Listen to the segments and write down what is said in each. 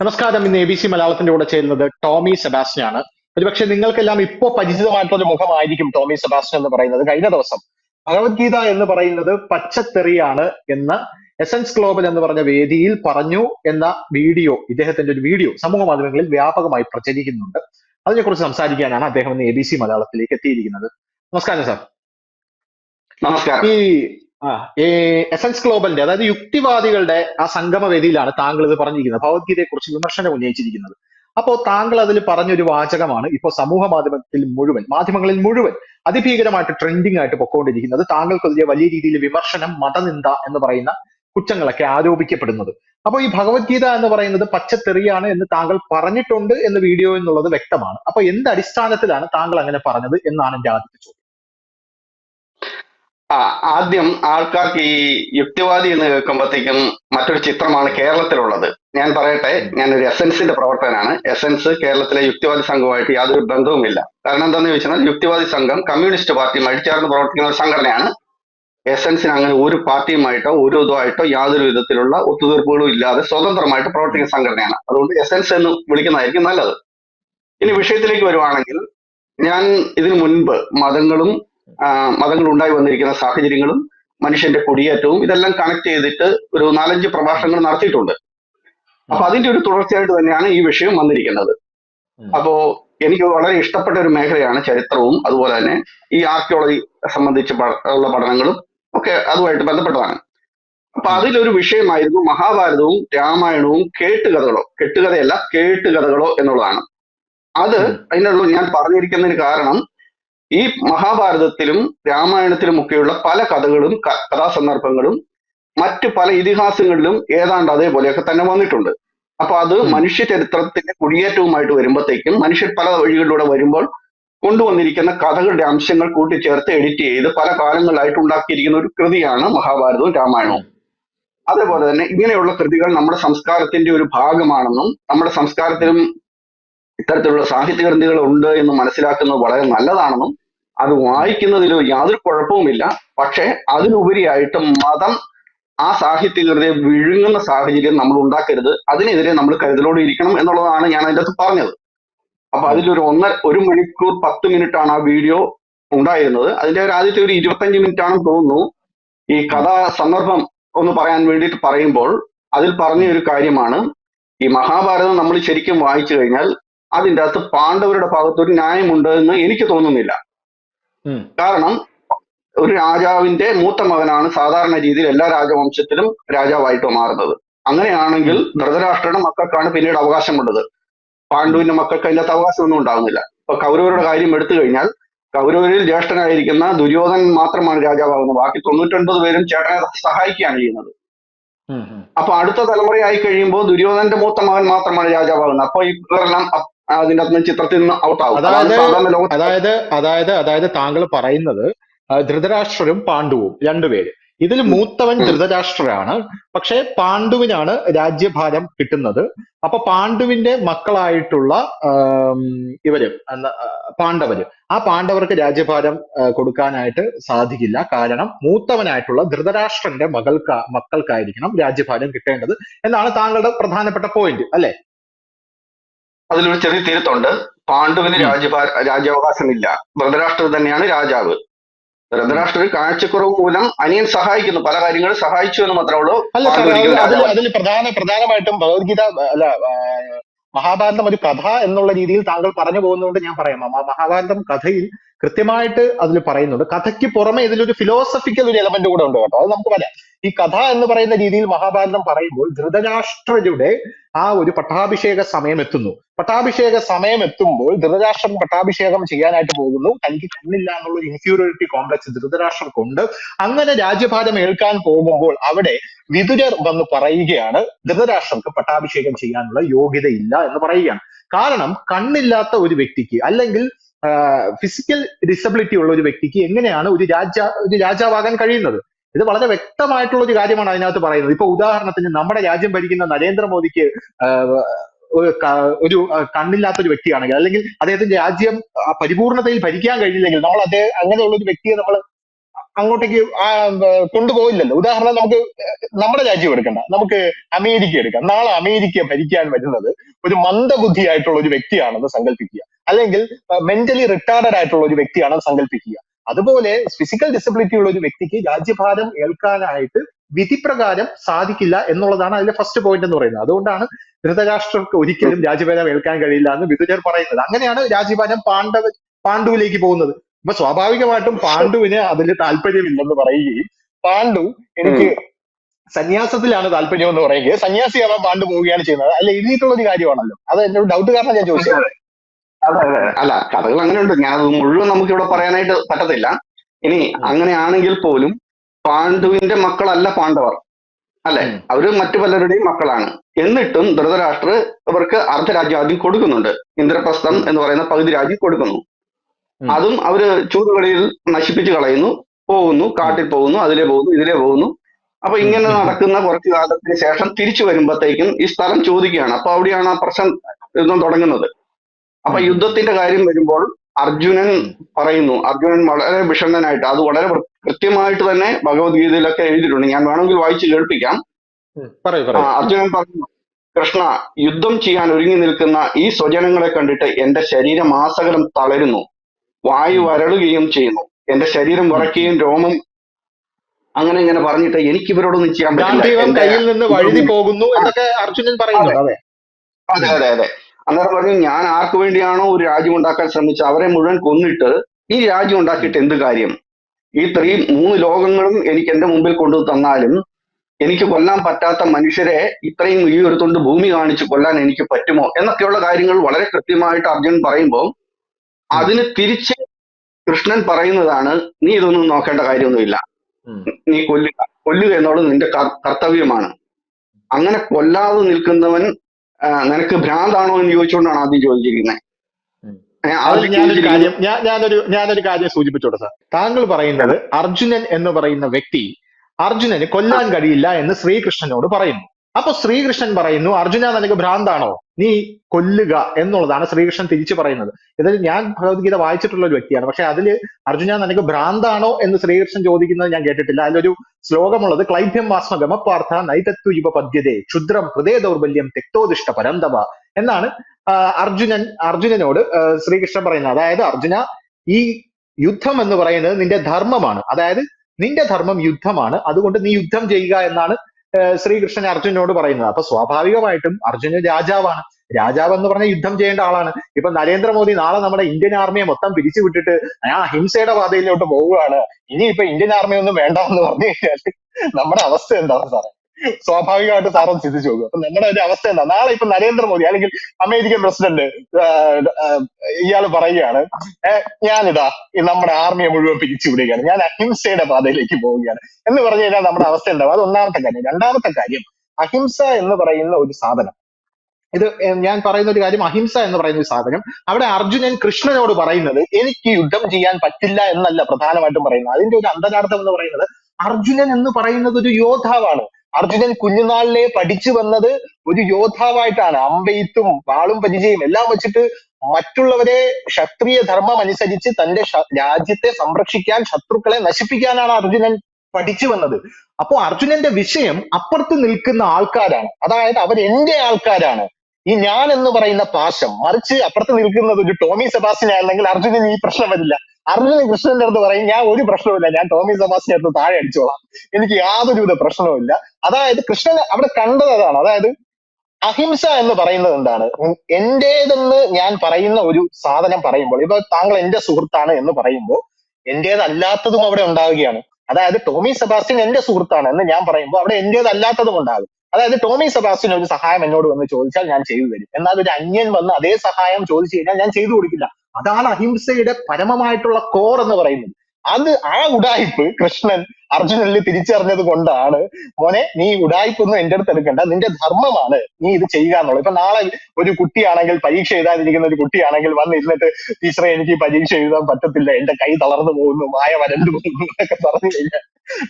നമസ്കാരം. ഇന്ന് A B C മലയാളത്തിന്റെ കൂടെ ചേരുന്നത് ടോമി സെബാസ്റ്റ്യൻ ആണ് ഒരുപക്ഷെ നിങ്ങൾക്കെല്ലാം ഇപ്പോ പരിചിതമായിട്ടുള്ള ഒരു മുഖമായിരിക്കും ടോമി സെബാസ്റ്റ്യൻ എന്ന് പറയുന്നത്. കഴിഞ്ഞ ദിവസം ഭഗവത്ഗീത എന്ന് പറയുന്നത് പച്ചത്തെറിയാണ് എന്ന് എസൻസ് ഗ്ലോബൽ എന്ന് പറഞ്ഞ വേദിയിൽ പറഞ്ഞു എന്ന വീഡിയോ ഇദ്ദേഹത്തിന്റെ ഒരു വീഡിയോ സമൂഹ മാധ്യമങ്ങളിൽ വ്യാപകമായി പ്രചരിക്കുന്നുണ്ട്. അതിനെക്കുറിച്ച് സംസാരിക്കാനാണ് അദ്ദേഹം ഇന്ന് എ ബി സി മലയാളത്തിലേക്ക് എത്തിയിരിക്കുന്നത്. നമസ്കാരം സാർ. നമസ്കാരം. ഈ ആ എസൻസ് ഗ്ലോബലിന്റെ അതായത് യുക്തിവാദികളുടെ ആ സംഗമവേദിയിലാണ് താങ്കൾ ഇത് പറഞ്ഞിരിക്കുന്നത്. ഭഗവത്ഗീതയെ കുറിച്ച് വിമർശനം ഉന്നയിച്ചിരിക്കുന്നത്. അപ്പോ താങ്കൾ അതിൽ പറഞ്ഞൊരു വാചകമാണ് ഇപ്പോ സമൂഹ മാധ്യമത്തിൽ മുഴുവൻ മാധ്യമങ്ങളിൽ മുഴുവൻ അതിഭീകരമായിട്ട് ട്രെൻഡിങ് ആയിട്ട് പൊക്കോണ്ടിരിക്കുന്നത് താങ്കൾക്കെതിരെ വലിയ രീതിയിൽ വിമർശനം മതനിന്ദ എന്ന് പറയുന്ന കുറ്റങ്ങളൊക്കെ ആരോപിക്കപ്പെടുന്നത്. അപ്പോൾ ഈ ഭഗവത്ഗീത എന്ന് പറയുന്നത് പച്ചത്തെറിയാണ് എന്ന് താങ്കൾ പറഞ്ഞിട്ടുണ്ട് എന്ന് വീഡിയോ എന്നുള്ളത് വ്യക്തമാണ്. അപ്പൊ എന്ത് അടിസ്ഥാനത്തിലാണ് താങ്കൾ അങ്ങനെ പറഞ്ഞത് എന്നാണ് എന്റെ ആദ്യത്തെ ചോദ്യം. ആ ആദ്യം ആൾക്കാർക്ക് ഈ യുക്തിവാദി എന്ന് കേൾക്കുമ്പോഴത്തേക്കും മറ്റൊരു ചിത്രമാണ് കേരളത്തിലുള്ളത്. ഞാൻ പറയട്ടെ ഒരു എസൻസിന്റെ പ്രവർത്തകനാണ്. എസൻസ് കേരളത്തിലെ യുക്തിവാദി സംഘവുമായിട്ട് യാതൊരു ബന്ധവുമില്ല. കാരണം എന്താണെന്ന് ചോദിച്ചാൽ യുക്തിവാദി സംഘം കമ്മ്യൂണിസ്റ്റ് പാർട്ടി ചേർന്ന് പ്രവർത്തിക്കുന്ന ഒരു സംഘടനയാണ്. എസൻസിന് അങ്ങനെ ഒരു പാർട്ടിയുമായിട്ടോ ഒരു ഇതുമായിട്ടോ യാതൊരു വിധത്തിലുള്ള ഒത്തുതീർപ്പുകളും ഇല്ലാതെ സ്വതന്ത്രമായിട്ട് പ്രവർത്തിക്കുന്ന സംഘടനയാണ്. അതുകൊണ്ട് എസൻസ് എന്ന് വിളിക്കുന്നതായിരിക്കും നല്ലത്. ഇനി വിഷയത്തിലേക്ക് വരുവാണെങ്കിൽ ഞാൻ ഇതിനു മുൻപ് മതങ്ങളും മതങ്ങൾ ഉണ്ടായി വന്നിരിക്കുന്ന സാഹചര്യങ്ങളും മനുഷ്യന്റെ കുടിയേറ്റവും ഇതെല്ലാം കണക്ട് ചെയ്തിട്ട് ഒരു നാലഞ്ച് പ്രഭാഷണങ്ങൾ നടത്തിയിട്ടുണ്ട്. അപ്പൊ അതിന്റെ ഒരു തുടർച്ചയായിട്ട് തന്നെയാണ് ഈ വിഷയം വന്നിരിക്കുന്നത്. അപ്പോ എനിക്ക് വളരെ ഇഷ്ടപ്പെട്ട ഒരു മേഖലയാണ് ചരിത്രവും അതുപോലെ തന്നെ ഈ ആർക്കിയോളജി സംബന്ധിച്ച് ഉള്ള പഠനങ്ങളും ഒക്കെ അതുമായിട്ട് ബന്ധപ്പെട്ടതാണ്. അപ്പൊ അതിലൊരു വിഷയമായിരുന്നു മഹാഭാരതവും രാമായണവും കേട്ടുകഥകളോ കെട്ടുകഥയല്ല കേട്ടുകഥകളോ എന്നുള്ളതാണ്. അത്. അതിനുള്ള ഞാൻ പറഞ്ഞിരിക്കുന്നതിന് കാരണം ഈ മഹാഭാരതത്തിലും രാമായണത്തിലും ഒക്കെയുള്ള പല കഥകളും കഥാസന്ദർഭങ്ങളും മറ്റ് പല ഇതിഹാസങ്ങളിലും ഏതാണ്ട് അതേപോലെയൊക്കെ തന്നെ വന്നിട്ടുണ്ട്. അപ്പൊ അത് മനുഷ്യ ചരിത്രത്തിന്റെ കുടിയേറ്റവുമായിട്ട് വരുമ്പോഴത്തേക്കും മനുഷ്യർ പല വഴികളിലൂടെ വരുമ്പോൾ കൊണ്ടുവന്നിരിക്കുന്ന കഥകളുടെ അംശങ്ങൾ കൂട്ടിച്ചേർത്ത് എഡിറ്റ് ചെയ്ത് പല കാലങ്ങളിലായിട്ട് ഉണ്ടാക്കിയിരിക്കുന്ന ഒരു കൃതിയാണ് മഹാഭാരതവും രാമായണവും. അതേപോലെ തന്നെ ഇങ്ങനെയുള്ള കൃതികൾ നമ്മുടെ സംസ്കാരത്തിന്റെ ഒരു ഭാഗമാണെന്നും നമ്മുടെ സംസ്കാരത്തിലും ഇത്തരത്തിലുള്ള സാഹിത്യ ഗ്രന്ഥികൾ ഉണ്ട് എന്ന് മനസ്സിലാക്കുന്നത് വളരെ നല്ലതാണെന്നും അത് വായിക്കുന്നതിൽ യാതൊരു കുഴപ്പവുമില്ല. പക്ഷേ അതിനുപരിയായിട്ട് മതം ആ സാഹിത്യകൃതിയെ വിഴുങ്ങുന്ന സാഹചര്യം നമ്മൾ ഉണ്ടാക്കരുത്. അതിനെതിരെ നമ്മൾ കരുതലോടെ ഇരിക്കണം എന്നുള്ളതാണ് ഞാൻ അതിന്റെ അകത്ത് പറഞ്ഞത്. അപ്പൊ അതിലൊരു ഒന്നര ഒരു മണിക്കൂർ പത്ത് മിനിറ്റ് ആണ് ആ വീഡിയോ ഉണ്ടായിരുന്നത്. അതിന്റെ ഒരു ആദ്യത്തെ ഒരു ഇരുപത്തഞ്ച് മിനിറ്റ് ആണെന്ന് തോന്നുന്നു. ഈ കഥാ സന്ദർഭം ഒന്ന് പറയാൻ വേണ്ടിയിട്ട് പറയുമ്പോൾ അതിൽ പറഞ്ഞ ഒരു കാര്യമാണ്. ഈ മഹാഭാരതം നമ്മൾ ശരിക്കും വായിച്ചു കഴിഞ്ഞാൽ അതിന്റെ അകത്ത് പാണ്ഡവരുടെ ഭാഗത്ത് ഒരു ന്യായമുണ്ട് എന്ന് എനിക്ക് തോന്നുന്നില്ല. കാരണം ഒരു രാജാവിന്റെ മൂത്ത മകനാണ് സാധാരണ രീതിയിൽ എല്ലാ രാജവംശത്തിലും രാജാവായിട്ട് മാറുന്നത്. അങ്ങനെയാണെങ്കിൽ ധൃതരാഷ്ട്രയുടെ മക്കൾക്കാണ് പിന്നീട് അവകാശമുള്ളത് പാണ്ഡുവിന്റെ മക്കൾക്ക് അതിന്റെ അകത്ത് അവകാശമൊന്നും ഉണ്ടാകുന്നില്ല ഇപ്പൊ കൗരവരുടെ കാര്യം എടുത്തു കഴിഞ്ഞാൽ കൗരവരിൽ ജ്യേഷ്ഠനായിരിക്കുന്ന ദുര്യോധനൻ മാത്രമാണ് രാജാവാകുന്നത്. ബാക്കി തൊണ്ണൂറ്റൊൻപത് പേരും ചേട്ടനെ സഹായിക്കുകയാണ് ചെയ്യുന്നത്. അപ്പൊ അടുത്ത തലമുറയായി കഴിയുമ്പോൾ ദുര്യോധനന്റെ മൂത്ത മകൻ മാത്രമാണ് രാജാവാകുന്നത്. അപ്പൊ ഇവരെല്ലാം അതിന്റെ അകത്ത് ചിത്രത്തിൽ നിന്ന് ഔട്ടാവും അതായത് അതായത് അതായത് അതായത് താങ്കൾ പറയുന്നത് ധൃതരാഷ്ട്രരും പാണ്ഡുവും രണ്ടുപേര്. ഇതിൽ മൂത്തവൻ. ധൃതരാഷ്ട്രരാണ് പക്ഷെ പാണ്ഡുവിനാണ് രാജ്യഭാരം കിട്ടുന്നത്. അപ്പൊ പാണ്ഡുവിന്റെ മക്കളായിട്ടുള്ള ഇവർ പാണ്ഡവര്. ആ പാണ്ഡവർക്ക് രാജ്യഭാരം കൊടുക്കാനായിട്ട് സാധിക്കില്ല. കാരണം മൂത്തവനായിട്ടുള്ള ധൃതരാഷ്ട്രന്റെ മകൾക്ക് മക്കൾക്കായിരിക്കണം രാജ്യഭാരം കിട്ടേണ്ടത്. എന്നാണ് താങ്കളുടെ പ്രധാനപ്പെട്ട പോയിന്റ് അല്ലെ? അതിലൊരു ചെറിയ തിരുത്തുണ്ട്. പാണ്ഡുവിന്. രാജ്യഭാ രാജ്യാവകാശമില്ല. ധൃതരാഷ്ട്രർ തന്നെയാണ് രാജാവ്. ധൃതരാഷ്ട്രർ കാഴ്ചക്കുറവ് മൂലം അനിയൻ സഹായിക്കുന്നു. പല കാര്യങ്ങളും സഹായിച്ചു എന്ന് മാത്രമേ ഉള്ളൂ. അതിൽ പ്രധാന പ്രധാനമായിട്ടും ഭഗവത്ഗീത അല്ല മഹാഭാരതം ഒരു കഥ എന്നുള്ള രീതിയിൽ താങ്കൾ പറഞ്ഞു പോകുന്നതുകൊണ്ട് ഞാൻ പറയാം. മഹാഭാരതം കഥയിൽ കൃത്യമായിട്ട് അതിൽ പറയുന്നുണ്ട്. കഥയ്ക്ക് പുറമെ ഇതിലൊരു ഫിലോസഫിക്കൽ ഒരു എലമെന്റ് കൂടെ ഉണ്ട് കേട്ടോ. അത് നമുക്ക് പറയാം. ഈ കഥ എന്ന് പറയുന്ന രീതിയിൽ മഹാഭാരതം പറയുമ്പോൾ ധൃതരാഷ്ട്രരുടെ ആ ഒരു പട്ടാഭിഷേക സമയം എത്തുന്നു. പട്ടാഭിഷേക സമയം എത്തുമ്പോൾ ധൃതരാഷ്ട്രൻ പട്ടാഭിഷേകം ചെയ്യാനായിട്ട് പോകുന്നു. തനിക്ക് കണ്ണില്ല എന്നുള്ള ഒരു ഇൻഫീരിയോറിറ്റി കോംപ്ലക്സ് ധൃതരാഷ്ട്രർക്കുണ്ട്. അങ്ങനെ രാജ്യഭാരം ഏൽക്കാൻ പോകുമ്പോൾ അവിടെ വിതുരർ വന്ന് പറയുകയാണ് ധൃതരാഷ്ട്രർക്ക് പട്ടാഭിഷേകം ചെയ്യാനുള്ള യോഗ്യതയില്ല എന്ന് പറയുകയാണ്. കാരണം കണ്ണില്ലാത്ത ഒരു വ്യക്തിക്ക് അല്ലെങ്കിൽ ഫിസിക്കൽ ഡിസബിലിറ്റി ഉള്ള ഒരു വ്യക്തിക്ക് എങ്ങനെയാണ് ഒരു രാജ ഒരു രാജാവാകാൻ കഴിയുന്നത്? ഇത് വളരെ വ്യക്തമായിട്ടുള്ള ഒരു കാര്യമാണ് അതിനകത്ത് പറയുന്നത്. ഇപ്പൊ ഉദാഹരണത്തിന് നമ്മുടെ രാജ്യം ഭരിക്കുന്ന നരേന്ദ്രമോദിക്ക് ഒരു കണ്ണില്ലാത്ത ഒരു വ്യക്തിയാണെങ്കിൽ അല്ലെങ്കിൽ അദ്ദേഹത്തിന്റെ രാജ്യം പരിപൂർണതയിൽ ഭരിക്കാൻ കഴിയില്ലെങ്കിൽ നമ്മൾ അദ്ദേഹം അങ്ങനെയുള്ള ഒരു വ്യക്തിയെ നമ്മൾ അങ്ങോട്ടേക്ക് കൊണ്ടുപോയില്ലല്ലോ. ഉദാഹരണം നമുക്ക് നമ്മുടെ രാജ്യം എടുക്കണ്ട. നമുക്ക് അമേരിക്ക എടുക്കാം. നാളെ അമേരിക്ക ഭരിക്കാൻ വരുന്നത് ഒരു മന്ദബുദ്ധിയായിട്ടുള്ള ഒരു വ്യക്തിയാണെന്ന് സങ്കല്പിക്കുക അല്ലെങ്കിൽ മെന്റലി റിട്ടയർഡ് ആയിട്ടുള്ള ഒരു വ്യക്തിയാണെന്ന് സങ്കല്പിക്കുക അതുപോലെ ഫിസിക്കൽ ഡിസബിലിറ്റി ഉള്ള ഒരു വ്യക്തിക്ക് രാജ്യഭാരം ഏൽക്കാനായിട്ട് വിധിപ്രകാരം സാധിക്കില്ല എന്നുള്ളതാണ് അതിലെ ഫസ്റ്റ് പോയിന്റ് എന്ന് പറയുന്നത്. അതുകൊണ്ടാണ് ധൃതരാഷ്ട്രർക്ക് ഒരിക്കലും രാജ്യഭാരം ഏൽക്കാൻ കഴിയില്ല എന്ന് വിദുജർ പറയുന്നത്. അങ്ങനെയാണ് രാജ്യഭാരം പാണ്ഡവ പാണ്ഡുവിലേക്ക് പോകുന്നത്. അപ്പൊ സ്വാഭാവികമായിട്ടും പാണ്ഡുവിന് അതിൽ താല്പര്യമില്ലെന്ന് പറയുകയും പാണ്ഡു എനിക്ക് സന്യാസത്തിലാണ് താല്പര്യം എന്ന് പറയുകയും സന്യാസിയാവാൻ പാണ്ഡു പോവുകയാണ് ചെയ്യുന്നത്. അല്ല എഴുതിയിട്ടുള്ള ഒരു കാര്യമാണല്ലോ. അത് എന്റെ ഡൗട്ട് കാരണം ഞാൻ ചോദിച്ചത്. അതെ അതെ അല്ല കഥകൾ അങ്ങനെയുണ്ട്. ഞാൻ അത് മുഴുവൻ നമുക്ക് ഇവിടെ പറയാനായിട്ട് പറ്റത്തില്ല. ഇനി അങ്ങനെയാണെങ്കിൽ പോലും പാണ്ഡുവിന്റെ മക്കളല്ല പാണ്ഡവർ. അല്ലെ. അവർ മറ്റു പലരുടെയും മക്കളാണ്. എന്നിട്ടും ധൃതരാഷ്ട്ര ഇവർക്ക് അർദ്ധരാജ്യം ആദ്യം കൊടുക്കുന്നുണ്ട്. ഇന്ദ്രപ്രസ്ഥം എന്ന് പറയുന്ന പകുതി രാജ്യം കൊടുക്കുന്നു. അതും അവർ ചൂതുകളിയിൽ നശിപ്പിച്ചു കളയുന്നു പോകുന്നു കാട്ടിൽ പോകുന്നു അതിലെ പോകുന്നു ഇതിലെ പോകുന്നു. അപ്പൊ ഇങ്ങനെ നടക്കുന്ന കുറച്ചു കാലത്തിന് ശേഷം തിരിച്ചു വരുമ്പോഴത്തേക്കും ഈ സ്ഥലം ചോദിക്കുകയാണ്. അപ്പൊ അവിടെയാണ് ആ പ്രശ്നം യുദ്ധം തുടങ്ങുന്നത്. അപ്പൊ യുദ്ധത്തിന്റെ കാര്യം വരുമ്പോൾ അർജുനൻ പറയുന്നു അർജുനൻ വളരെ വിഷണ്ണനായിട്ട് അത് വളരെ കൃത്യമായിട്ട് തന്നെ ഭഗവത്ഗീതയിലൊക്കെ എഴുതിയിട്ടുണ്ട്. ഞാൻ വേണമെങ്കിൽ വായിച്ച് കേൾപ്പിക്കാം. അർജുനൻ പറഞ്ഞു കൃഷ്ണ യുദ്ധം ചെയ്യാൻ ഒരുങ്ങി നിൽക്കുന്ന ഈ സ്വജനങ്ങളെ കണ്ടിട്ട് എന്റെ ശരീരം ആസകലം തളരുന്നു. വായു വരളുകയും ചെയ്യുന്നു. എന്റെ ശരീരം വിറയ്ക്കുകയും രോമം അങ്ങനെ ഇങ്ങനെ പറഞ്ഞിട്ട് എനിക്ക് ഇവരോടൊന്നും ചെയ്യാൻ പറ്റില്ല. കയ്യിൽ നിന്ന് വഴുതി പോകുന്നു എന്നൊക്കെ അർജുനൻ പറയുന്നുണ്ട്. അതെ അതെ. അതെ അതെ അന്നേരം പറഞ്ഞു ഞാൻ ആർക്ക് വേണ്ടിയാണോ ഒരു രാജ്യം ഉണ്ടാക്കാൻ ശ്രമിച്ചത്? അവരെ മുഴുവൻ കൊന്നിട്ട് ഈ രാജ്യം ഉണ്ടാക്കിയിട്ട് എന്ത് കാര്യം? ഈ ത്രീ മൂന്ന് ലോകങ്ങളും എനിക്ക് എന്റെ മുമ്പിൽ കൊണ്ടു തന്നാലും എനിക്ക് കൊല്ലാൻ പറ്റാത്ത മനുഷ്യരെ ഇത്രയും ഈ ഒരു തൊണ്ട് ഭൂമി കാണിച്ച് കൊല്ലാൻ എനിക്ക് പറ്റുമോ? എന്നൊക്കെയുള്ള കാര്യങ്ങൾ വളരെ കൃത്യമായിട്ട് അർജുനൻ പറയുമ്പോൾ അതിന് തിരിച്ച് കൃഷ്ണൻ പറയുന്നതാണ് നീ ഇതൊന്നും നോക്കേണ്ട കാര്യമൊന്നുമില്ല. നീ കൊല്ലുക. കൊല്ലുക എന്നുള്ളത് നിന്റെ കർത്തവ്യമാണ്. അങ്ങനെ കൊല്ലാതെ നിൽക്കുന്നവൻ നിനക്ക് ഭ്രാന്താണോ എന്ന് ചോദിച്ചുകൊണ്ടാണ് ആദ്യം ചോദിച്ചിരിക്കുന്നത് ഞാനൊരു കാര്യം ഞാൻ ഞാനൊരു ഞാനൊരു കാര്യം സൂചിപ്പിച്ചോട്ടെ സാർ. താങ്കൾ പറയുന്നത് അർജുനൻ എന്ന് പറയുന്ന വ്യക്തി അർജുനന് കൊല്ലാൻ കഴിയില്ല എന്ന് ശ്രീകൃഷ്ണനോട് പറയുന്നു. അപ്പൊ ശ്രീകൃഷ്ണൻ പറയുന്നു അർജുന നിനക്ക് ഭ്രാന്താണോ? നീ കൊല്ലുക എന്നുള്ളതാണ് ശ്രീകൃഷ്ണൻ തിരിച്ചു പറയുന്നത്. ഇതിൽ ഞാൻ ഭഗവത്ഗീത വായിച്ചിട്ടുള്ള ഒരു വ്യക്തിയാണ്. പക്ഷെ അതിൽ അർജുന നിനക്ക് ഭ്രാന്താണോ? എന്ന് ശ്രീകൃഷ്ണൻ ചോദിക്കുന്നത് ഞാൻ കേട്ടിട്ടില്ല. അതിലൊരു ശ്ലോകമുള്ളത് ക്ലൈഭ്യം വാസ്മഗമ പാർത്ഥ നൈതത്വ യുവ പദ്യതേ ക്ഷുദ്രം ഹൃദയ ദൗർബല്യം തെക്തോദിഷ്ട പരന്തവ എന്നാണ് അർജുനൻ അർജുനനോട് ശ്രീകൃഷ്ണൻ പറയുന്നത്. അതായത് അർജുന ഈ യുദ്ധം എന്ന് പറയുന്നത് നിന്റെ ധർമ്മമാണ്. അതായത് നിന്റെ ധർമ്മം യുദ്ധമാണ്. അതുകൊണ്ട് നീ യുദ്ധം ചെയ്യുക എന്നാണ് ശ്രീകൃഷ്ണൻ അർജുനോട് പറയുന്നത്. അപ്പൊ സ്വാഭാവികമായിട്ടും അർജുന രാജാവാണ്. രാജാവ് എന്ന് പറഞ്ഞ യുദ്ധം ചെയ്യേണ്ട ആളാണ്. ഇപ്പൊ നരേന്ദ്രമോദി നാളെ നമ്മുടെ ഇന്ത്യൻ ആർമിയെ മൊത്തം പിരിച്ചു വിട്ടിട്ട് ആ ഹിംസയുടെ പാതയിലോട്ട് പോവുകയാണ്. ഇനി ഇപ്പൊ ഇന്ത്യൻ ആർമി ഒന്നും വേണ്ട എന്ന് പറഞ്ഞു കഴിഞ്ഞാൽ നമ്മുടെ അവസ്ഥ എന്താണ് സാറേ? സ്വാഭാവികമായിട്ട് സാറൊന്ന് ചിന്തിച്ചു നോക്കുക അപ്പൊ നമ്മുടെ ഒരു അവസ്ഥ എന്താ? നാളെ ഇപ്പൊ നരേന്ദ്രമോദി അല്ലെങ്കിൽ അമേരിക്കൻ പ്രസിഡന്റ് ഇയാൾ പറയുകയാണ് "ഏ, ഞാനിതാ നമ്മുടെ ആർമിയെ മുഴുവൻ പിരിച്ചു വിടുകയാണ്. ഞാൻ അഹിംസയുടെ പാതയിലേക്ക് പോവുകയാണ്. എന്ന് പറഞ്ഞു കഴിഞ്ഞാൽ നമ്മുടെ അവസ്ഥ ഉണ്ടാവും അത് ഒന്നാമത്തെ കാര്യം. രണ്ടാമത്തെ കാര്യം അഹിംസ എന്ന് പറയുന്ന ഒരു സാധനം. ഇത് ഞാൻ പറയുന്ന ഒരു കാര്യം അഹിംസ എന്ന് പറയുന്ന ഒരു സാധനം. അവിടെ അർജുനൻ കൃഷ്ണനോട് പറയുന്നത് എനിക്ക് യുദ്ധം ചെയ്യാൻ പറ്റില്ല എന്നല്ല പ്രധാനമായിട്ടും പറയുന്നത്. അതിന്റെ ഒരു അന്തരാർത്ഥം എന്ന് പറയുന്നത് അർജുനൻ എന്ന് പറയുന്നത് ഒരു യോദ്ധാവാണ്. അർജുനൻ കുഞ്ഞുനാളിലെ പഠിച്ചു വന്നത് ഒരു യോദ്ധാവായിട്ടാണ്. അമ്പെയ്ത്തും വാളും പരിചയം എല്ലാം വെച്ചിട്ട് മറ്റുള്ളവരെ ക്ഷത്രിയ ധർമ്മം അനുസരിച്ച് തന്റെ രാജ്യത്തെ സംരക്ഷിക്കാൻ ശത്രുക്കളെ നശിപ്പിക്കാനാണ് അർജുനൻ പഠിച്ചു വന്നത്. അപ്പോ അർജുനന്റെ വിഷയം അപ്പുറത്ത് നിൽക്കുന്ന ആൾക്കാരാണ്. അതായത് അവർ എന്റെ ആൾക്കാരാണ്. ഈ ഞാൻ എന്ന് പറയുന്ന പാശം മറിച്ച് അപ്പുറത്ത് നിൽക്കുന്നത് ഒരു ടോമി സെബാസ്റ്റിൻ ആയിരുന്നെങ്കിൽ അർജുനന് ഈ പ്രശ്നം വരില്ല. അർജുനൻ കൃഷ്ണന്റെ അടുത്ത് പറയും ഞാൻ ഒരു പ്രശ്നവുമില്ല ഞാൻ ടോമി സബാസിന്റെ അടുത്ത് താഴെ അടിച്ചോളാം. എനിക്ക് യാതൊരുവിധ പ്രശ്നവുമില്ല. അതായത് കൃഷ്ണൻ അവിടെ കണ്ടത് അതാണ്. അതായത് അഹിംസ എന്ന് പറയുന്നത് എന്താണ്? എന്റേതെന്ന് ഞാൻ പറയുന്ന ഒരു സാധനം പറയുമ്പോൾ ഇപ്പൊ താങ്കൾ എന്റെ സുഹൃത്താണ് എന്ന് പറയുമ്പോൾ എന്റേതല്ലാത്തതും അവിടെ ഉണ്ടാവുകയാണ്. അതായത് ടോമി സെബാസ്റ്റ്യൻ എന്റെ സുഹൃത്താണ് എന്ന് ഞാൻ പറയുമ്പോൾ അവിടെ എന്റേതല്ലാത്തതും ഉണ്ടാകും. അതായത് ടോമി സെബാസ്റ്റ്യൻ ഒരു സഹായം എന്നോട് വന്ന് ചോദിച്ചാൽ ഞാൻ ചെയ്തു തരും. എന്നാൽ ഒരു അന്യൻ വന്ന് അതേ സഹായം ചോദിച്ചു കഴിഞ്ഞാൽ ഞാൻ ചെയ്തു കൊടുക്കില്ല. അതാണ് അഹിംസയുടെ പരമമായിട്ടുള്ള കോർ എന്ന് പറയുന്നത്. അത് ആ ഉടായിപ്പ് കൃഷ്ണൻ അർജുനനിൽ തിരിച്ചറിഞ്ഞത് കൊണ്ടാണ് മോനെ നീ ഉടായിപ്പൊന്നും എന്റെ അടുത്ത് എടുക്കണ്ട നിന്റെ ധർമ്മമാണ് നീ ഇത് ചെയ്യുക എന്നുള്ളത്. ഇപ്പൊ നാളെ ഒരു കുട്ടിയാണെങ്കിൽ പരീക്ഷ എഴുതാതിരിക്കുന്ന ഒരു കുട്ടിയാണെങ്കിൽ വന്ന് ഇരുന്നിട്ട് ടീച്ചറെ എനിക്ക് പരീക്ഷ എഴുതാൻ പറ്റത്തില്ല എന്റെ കൈ തളർന്നു പോകുന്നു മായ വരണ്ടു പോകുന്നു എന്നൊക്കെ പറഞ്ഞു കഴിഞ്ഞാൽ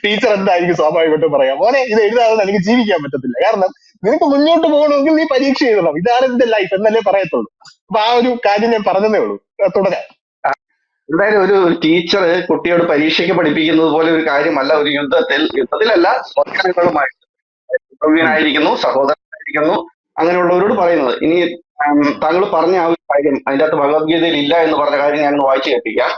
ടീച്ചർ എന്തായിരിക്കും സ്വാഭാവികമായിട്ടും പറയാം മോനെ ഇത് എഴുതാതെ എനിക്ക് ജീവിക്കാൻ പറ്റത്തില്ല. കാരണം നിനക്ക് മുന്നോട്ട് പോകണമെങ്കിൽ നീ പരീക്ഷ എഴുതണം. ഇതാണ് ഇതിന്റെ ലൈഫ് എന്നല്ലേ പറയത്തുള്ളൂ. അപ്പൊ ആ ഒരു കാര്യം ഞാൻ പറഞ്ഞതേ ഉള്ളൂ. തുടരാം. എന്തായാലും ഒരു ടീച്ചർ കുട്ടിയോട് പരീക്ഷയ്ക്ക് പഠിപ്പിക്കുന്നത് പോലെ ഒരു കാര്യമല്ല. ഒരു യുദ്ധത്തിൽ യുദ്ധത്തിലല്ല സ്വന്തങ്ങളുമായി പ്രവീണായിരിക്കുന്നു സഹോദരനായിരിക്കുന്നു അങ്ങനെയുള്ളവരോട് പറയുന്നത്. ഇനി താങ്കൾ പറഞ്ഞ ആ ഒരു കാര്യം അതിന്റെ അകത്ത് ഭഗവത്ഗീതയിൽ ഇല്ല എന്ന് പറഞ്ഞ കാര്യം ഞാൻ വായിച്ചു കേൾപ്പിക്കാം.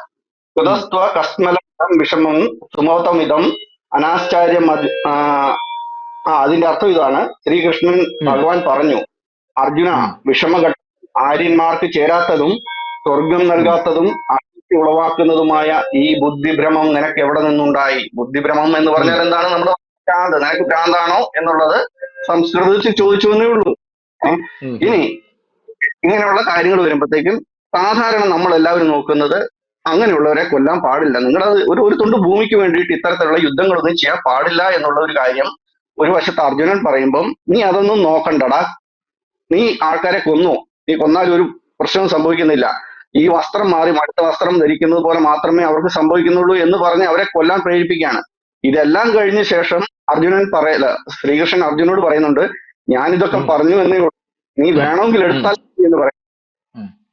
കുതസ്ത്വ കസ്മലം വിഷമം സുമോത്തമിതം അനാശ്ചാര്യം അത്- ആ അതിന്റെ അർത്ഥം ഇതാണ്. ശ്രീകൃഷ്ണൻ ഭഗവാൻ പറഞ്ഞു അർജുന. വിഷമഘട്ടം ആര്യന്മാർക്ക് ചേരാത്തതും സ്വർഗം നൽകാത്തതും ആസക്തി ഉളവാക്കുന്നതുമായ ഈ ബുദ്ധിഭ്രമം നിനക്ക് എവിടെ നിന്നുണ്ടായി? ബുദ്ധിഭ്രമം എന്ന് പറഞ്ഞാൽ എന്താണ്? നമ്മുടെ ഭ്രാന്ത്. നിനക്ക് ഭ്രാന്താണോ എന്നുള്ളത് സംസ്കൃതത്തിൽ ചോദിച്ചു എന്നേ ഉള്ളൂ. ഇനി ഇങ്ങനെയുള്ള കാര്യങ്ങൾ വരുമ്പോഴത്തേക്കും സാധാരണ നമ്മൾ എല്ലാവരും നോക്കുന്നത് അങ്ങനെയുള്ളവരെ കൊല്ലാൻ പാടില്ല. നിങ്ങളത് ഒരു ഒരു തുണ്ട് ഭൂമിക്ക് വേണ്ടിയിട്ട് ഇത്തരത്തിലുള്ള യുദ്ധങ്ങളൊന്നും ചെയ്യാൻ പാടില്ല എന്നുള്ള ഒരു കാര്യം ഒരു വശത്ത് അർജുനൻ പറയുമ്പം നീ അതൊന്നും നോക്കണ്ടടാ. നീ ആൾക്കാരെ കൊന്നു. നീ കൊന്നാൽ ഒരു പ്രശ്നവും സംഭവിക്കുന്നില്ല. ഈ വസ്ത്രം മാറി മടുത്ത വസ്ത്രം ധരിക്കുന്നത് പോലെ മാത്രമേ അവർക്ക് സംഭവിക്കുന്നുള്ളൂ എന്ന് പറഞ്ഞ് അവരെ കൊല്ലാൻ പ്രേരിപ്പിക്കുകയാണ്. ഇതെല്ലാം കഴിഞ്ഞ ശേഷം അർജുനൻ പറയല ശ്രീകൃഷ്ണൻ അർജുനോട് പറയുന്നുണ്ട് ഞാൻ ഇതൊക്കെ പറഞ്ഞു എന്നേ ഉള്ളൂ. നീ വേണമെങ്കിൽ എടുത്താൽ എന്ന് പറയും.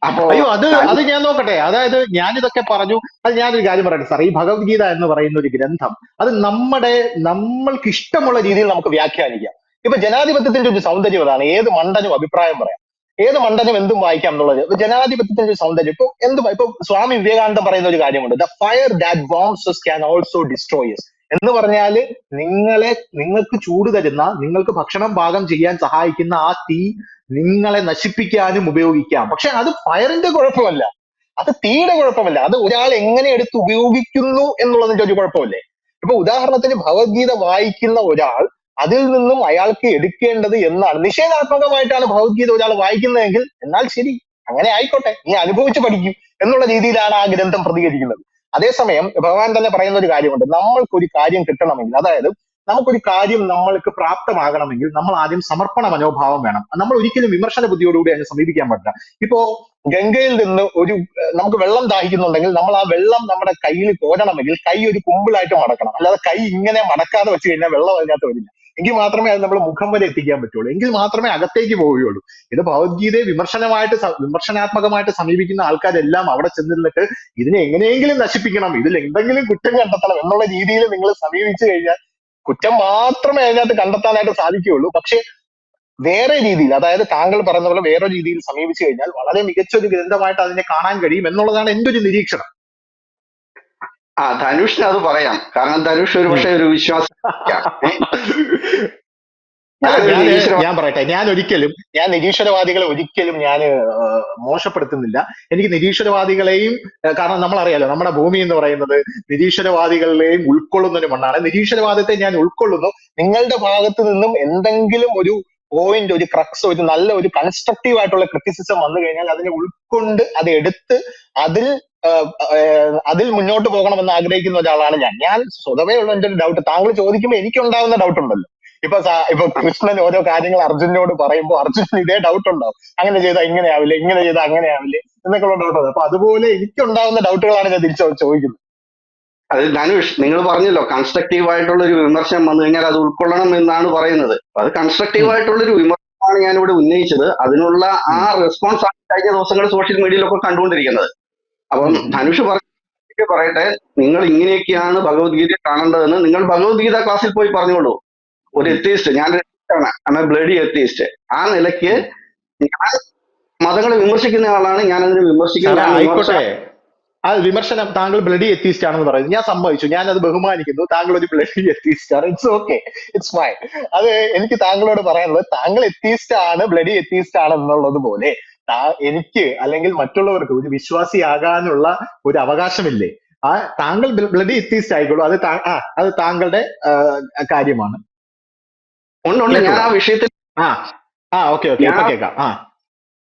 അപ്പോ അയ്യോ അത് അത് ഞാൻ നോക്കട്ടെ. അതായത് ഞാനിതൊക്കെ പറഞ്ഞു അത് ഞാനൊരു കാര്യം പറയട്ടെ സാർ ഈ ഭഗവത്ഗീത എന്ന് പറയുന്ന ഒരു ഗ്രന്ഥം അത് നമ്മുടെ നമ്മൾക്ക് ഇഷ്ടമുള്ള രീതിയിൽ നമുക്ക് വ്യാഖ്യാനിക്കാം. ഇപ്പൊ ജനാധിപത്യത്തിന്റെ ഒരു സൗന്ദര്യം അതാണ്. ഏത് മണ്ടനും അഭിപ്രായം പറയാം. ഏത് മണ്ടനും എന്തും വായിക്കാം എന്നുള്ളത്. ജനാധിപത്യത്തിന്റെ ഒരു സൗന്ദര്യം. ഇപ്പൊ എന്ത് ഇപ്പൊ സ്വാമി വിവേകാനന്ദ പറയുന്ന ഒരു കാര്യമുണ്ട്. The fire that burns can also destroys എന്ന് പറഞ്ഞാൽ നിങ്ങളെ നിങ്ങൾക്ക് ചൂട് തരുന്ന നിങ്ങൾക്ക് ഭക്ഷണം പാകം ചെയ്യാൻ സഹായിക്കുന്ന ആ തീ നിങ്ങളെ നശിപ്പിക്കാനും ഉപയോഗിക്കാം. പക്ഷെ അത് ഫയറിന്റെ കുഴപ്പമല്ല. അത് തീയുടെ കുഴപ്പമല്ല. അത് ഒരാൾ എങ്ങനെ എടുത്ത് ഉപയോഗിക്കുന്നു എന്നുള്ളതിന്റെ ഒരു കുഴപ്പമല്ലേ? ഇപ്പൊ ഉദാഹരണത്തിന് ഭഗവത്ഗീത വായിക്കുന്ന ഒരാൾ അതിൽ നിന്നും അയാൾക്ക് എടുക്കേണ്ടത് എന്നാണ്. നിഷേധാത്മകമായിട്ടാണ് ഭഗവത്ഗീത ഒരാൾ വായിക്കുന്നതെങ്കിൽ എന്നാൽ ശരി അങ്ങനെ ആയിക്കോട്ടെ നീ അനുഭവിച്ച് പഠിക്കും എന്നുള്ള രീതിയിലാണ് ആ ഗ്രന്ഥം പ്രതികരിക്കുന്നത്. അതേസമയം ഭഗവാൻ തന്നെ പറയുന്ന ഒരു കാര്യമുണ്ട്. നമ്മൾക്കൊരു കാര്യം കിട്ടണമെങ്കിൽ അതായത് നമുക്കൊരു കാര്യം നമ്മൾക്ക് പ്രാപ്തമാകണമെങ്കിൽ നമ്മൾ ആദ്യം സമർപ്പണ മനോഭാവം വേണം. നമ്മൾ ഒരിക്കലും വിമർശന ബുദ്ധിയോടുകൂടി അതിനെ സമീപിക്കാൻ പറ്റില്ല ഇപ്പോ ഗംഗയിൽ നിന്ന് ഒരു നമുക്ക് വെള്ളം ദാഹിക്കുന്നുണ്ടെങ്കിൽ നമ്മൾ ആ വെള്ളം നമ്മുടെ കയ്യിൽ കോരണമെങ്കിൽ കൈ ഒരു കുമ്പിളായിട്ട് മടക്കണം. അല്ലാതെ കൈ ഇങ്ങനെ മടക്കാതെ വെച്ച് കഴിഞ്ഞാൽ വെള്ളം അതിനകത്ത് വരില്ല. എങ്കിൽ മാത്രമേ അത് നമ്മൾ മുഖം വരെ എത്തിക്കാൻ പറ്റുള്ളൂ. എങ്കിൽ മാത്രമേ അകത്തേക്ക് പോവുകയുള്ളൂ. ഇത് ഭഗവത്ഗീതയെ വിമർശനമായിട്ട് വിമർശനാത്മകമായിട്ട് സമീപിക്കുന്ന ആൾക്കാരെല്ലാം അവിടെ ചെന്നിരുന്നിട്ട് ഇതിനെ എങ്ങനെയെങ്കിലും നശിപ്പിക്കണം. ഇതിൽ എന്തെങ്കിലും കുറ്റം കണ്ടെത്തണം എന്നുള്ള രീതിയിൽ നിങ്ങൾ സമീപിച്ചു കഴിഞ്ഞാൽ കുറ്റം മാത്രമേ അതിനകത്ത് കണ്ടെത്താനായിട്ട് സാധിക്കുകയുള്ളൂ. പക്ഷെ വേറെ രീതിയിൽ അതായത് താങ്കൾ പറഞ്ഞ പോലെ വേറെ രീതിയിൽ സമീപിച്ചു കഴിഞ്ഞാൽ വളരെ മികച്ച ഒരു ഗ്രന്ഥമായിട്ട് അതിനെ കാണാൻ കഴിയും എന്നുള്ളതാണ് എന്റെ ഒരു നിരീക്ഷണം. ആ ധനുഷിന് അത് പറയാം. കാരണം ധനുഷ് ഒരു പക്ഷേ ഒരു വിശ്വാസം ഞാൻ പറയട്ടെ ഞാൻ ഒരിക്കലും ഞാൻ നിരീശ്വരവാദികളെ ഒരിക്കലും ഞാൻ മോശപ്പെടുത്തുന്നില്ല. എനിക്ക് നിരീശ്വരവാദികളെയും കാരണം നമ്മൾ അറിയാലോ നമ്മുടെ ഭൂമി എന്ന് പറയുന്നത് നിരീശ്വരവാദികളെയും ഉൾക്കൊള്ളുന്ന ഒരു മണ്ണാണ്. നിരീശ്വരവാദത്തെ ഞാൻ ഉൾക്കൊള്ളുന്നു. നിങ്ങളുടെ ഭാഗത്ത് നിന്നും എന്തെങ്കിലും ഒരു പോയിന്റ് ഒരു ക്രക്സ് ഒരു നല്ല ഒരു കൺസ്ട്രക്റ്റീവ് ആയിട്ടുള്ള ക്രിറ്റിസിസം വന്നു കഴിഞ്ഞാൽ അതിനെ ഉൾക്കൊണ്ട് അത് എടുത്ത് അതിൽ അതിൽ മുന്നോട്ട് പോകണമെന്ന് ആഗ്രഹിക്കുന്ന ഒരാളാണ് ഞാൻ. ഞാൻ സ്വതവേ ഉള്ള എന്റെ ഒരു ഡൗട്ട് താങ്കൾ ചോദിക്കുമ്പോൾ എനിക്കുണ്ടാവുന്ന ഡൗട്ട് ഉണ്ടല്ലോ. ഇപ്പൊ ഇപ്പൊ കൃഷ്ണൻ ഓരോ കാര്യങ്ങൾ അർജുനോട് പറയുമ്പോൾ അർജുനന് ഇതേ ഡൗട്ട് ഉണ്ടാവും. അങ്ങനെ ചെയ്താൽ ഇങ്ങനെ ആവില്ല ഇങ്ങനെ ചെയ്താൽ അങ്ങനെ ആവില്ല എന്നൊക്കെയുള്ള ഡൗട്ട് ഉണ്ട്. അപ്പൊ അതുപോലെ എനിക്കുണ്ടാവുന്ന ഡൗട്ടുകളാണ് ഞാൻ തിരിച്ചു ചോദിക്കുന്നത്. അത് ധനുഷ് നിങ്ങൾ പറഞ്ഞല്ലോ കൺസ്ട്രക്റ്റീവ് ആയിട്ടുള്ള ഒരു വിമർശനം വന്നു കഴിഞ്ഞാൽ അത് ഉൾക്കൊള്ളണം എന്നാണ് പറയുന്നത്. അത് കൺസ്ട്രക്റ്റീവ് ആയിട്ടുള്ള ഒരു വിമർശനമാണ് ഞാൻ ഇവിടെ ഉന്നയിച്ചത്. അതിനുള്ള ആ റെസ്പോൺസ് ആണ് കഴിഞ്ഞ ദിവസങ്ങൾ സോഷ്യൽ മീഡിയയിലൊക്കെ കണ്ടുകൊണ്ടിരിക്കുന്നത്. അപ്പം ധനുഷ് പറഞ്ഞ പറയട്ടെ നിങ്ങൾ ഇങ്ങനെയൊക്കെയാണ് ഭഗവത്ഗീത കാണേണ്ടതെന്ന് നിങ്ങൾ ഭഗവത്ഗീത ക്ലാസ്സിൽ പോയി പറഞ്ഞോളൂ. ഒരു എത്തിയിസ്റ്റ് ഞാൻ ആണ് ബ്ലഡി എത്തിയിസ്റ്റ് ആ നിലയ്ക്ക് ഞാൻ മതങ്ങളെ വിമർശിക്കുന്ന ആളാണ് ഞാൻ അതിനെ വിമർശിക്കുന്നത് വിമർശിക്കുന്ന ആയിക്കോട്ടെ. ആ വിമർശനം താങ്കൾ ബ്ലഡി എത്തിസ്റ്റ് ആണെന്ന് പറയുന്നത് ഞാൻ സമ്മതിച്ചു. ഞാൻ അത് ബഹുമാനിക്കുന്നു. താങ്കൾ ഒരു ബ്ലഡി എത്തിസ്റ്റ് ആണ്. ഇറ്റ്സ് ഓക്കെ ഇറ്റ്സ് ഫൈൻ അത് എനിക്ക് താങ്കളോട് പറയാനുള്ളത് താങ്കൾ എത്തിസ്റ്റ് ആണ് ബ്ലഡി എത്തിസ്റ്റ് ആണ് എന്നുള്ളത് പോലെ എനിക്ക് അല്ലെങ്കിൽ മറ്റുള്ളവർക്ക് ഒരു വിശ്വാസിയാകാനുള്ള ഒരു അവകാശമില്ലേ? ആ താങ്കൾ ബ്ലഡി എത്തിസ്റ്റ് ആയിക്കോളൂ. അത് ആ അത് താങ്കളുടെ കാര്യമാണ്. ഉണ്ട് ഉണ്ട്. ഞാൻ ആ വിഷയത്തിൽ ആ ആ ഓക്കെ ഓക്കെ. ഇപ്പൊ കേൾക്കാം. ആ.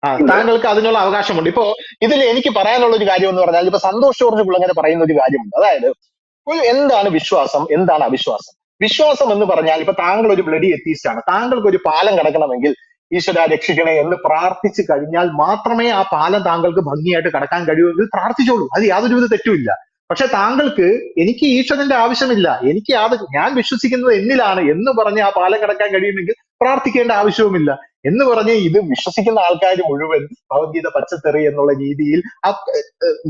ആ താങ്കൾക്ക് അതിനുള്ള അവകാശമുണ്ട്. ഇപ്പോ ഇതിൽ എനിക്ക് പറയാനുള്ള ഒരു കാര്യം എന്ന് പറഞ്ഞാൽ ഇപ്പൊ സന്തോഷ് ജോർജ് കുളങ്ങര പറയുന്ന ഒരു കാര്യമുണ്ട്. അതായത് ഒരു എന്താണ് വിശ്വാസം? എന്താണ് അവിശ്വാസം? വിശ്വാസം എന്ന് പറഞ്ഞാൽ ഇപ്പൊ താങ്കൾ ഒരു ബ്ലഡി എത്തിസ്റ്റ് ആണ്. താങ്കൾക്ക് ഒരു പാലം കടക്കണമെങ്കിൽ ഈശ്വര രക്ഷിക്കണേ എന്ന് പ്രാർത്ഥിച്ചു കഴിഞ്ഞാൽ മാത്രമേ ആ പാലം താങ്കൾക്ക് ഭംഗിയായിട്ട് കടക്കാൻ കഴിയൂ എങ്കിൽ പ്രാർത്ഥിച്ചോളൂ. അത് യാതൊരു വിധ തെറ്റുമില്ല. പക്ഷെ താങ്കൾക്ക് എനിക്ക് ഈശ്വരന്റെ ആവശ്യമില്ല. എനിക്ക് യാതൊരു ഞാൻ വിശ്വസിക്കുന്നത് എന്നിലാണ് എന്ന് പറഞ്ഞ് ആ പാലം കടക്കാൻ കഴിയുമെങ്കിൽ പ്രാർത്ഥിക്കേണ്ട ആവശ്യവുമില്ല. എന്ന് പറഞ്ഞ് ഇത് വിശ്വസിക്കുന്ന ആൾക്കാർ മുഴുവൻ ഭഗവത്ഗീത പച്ചത്തെറി എന്നുള്ള രീതിയിൽ ആ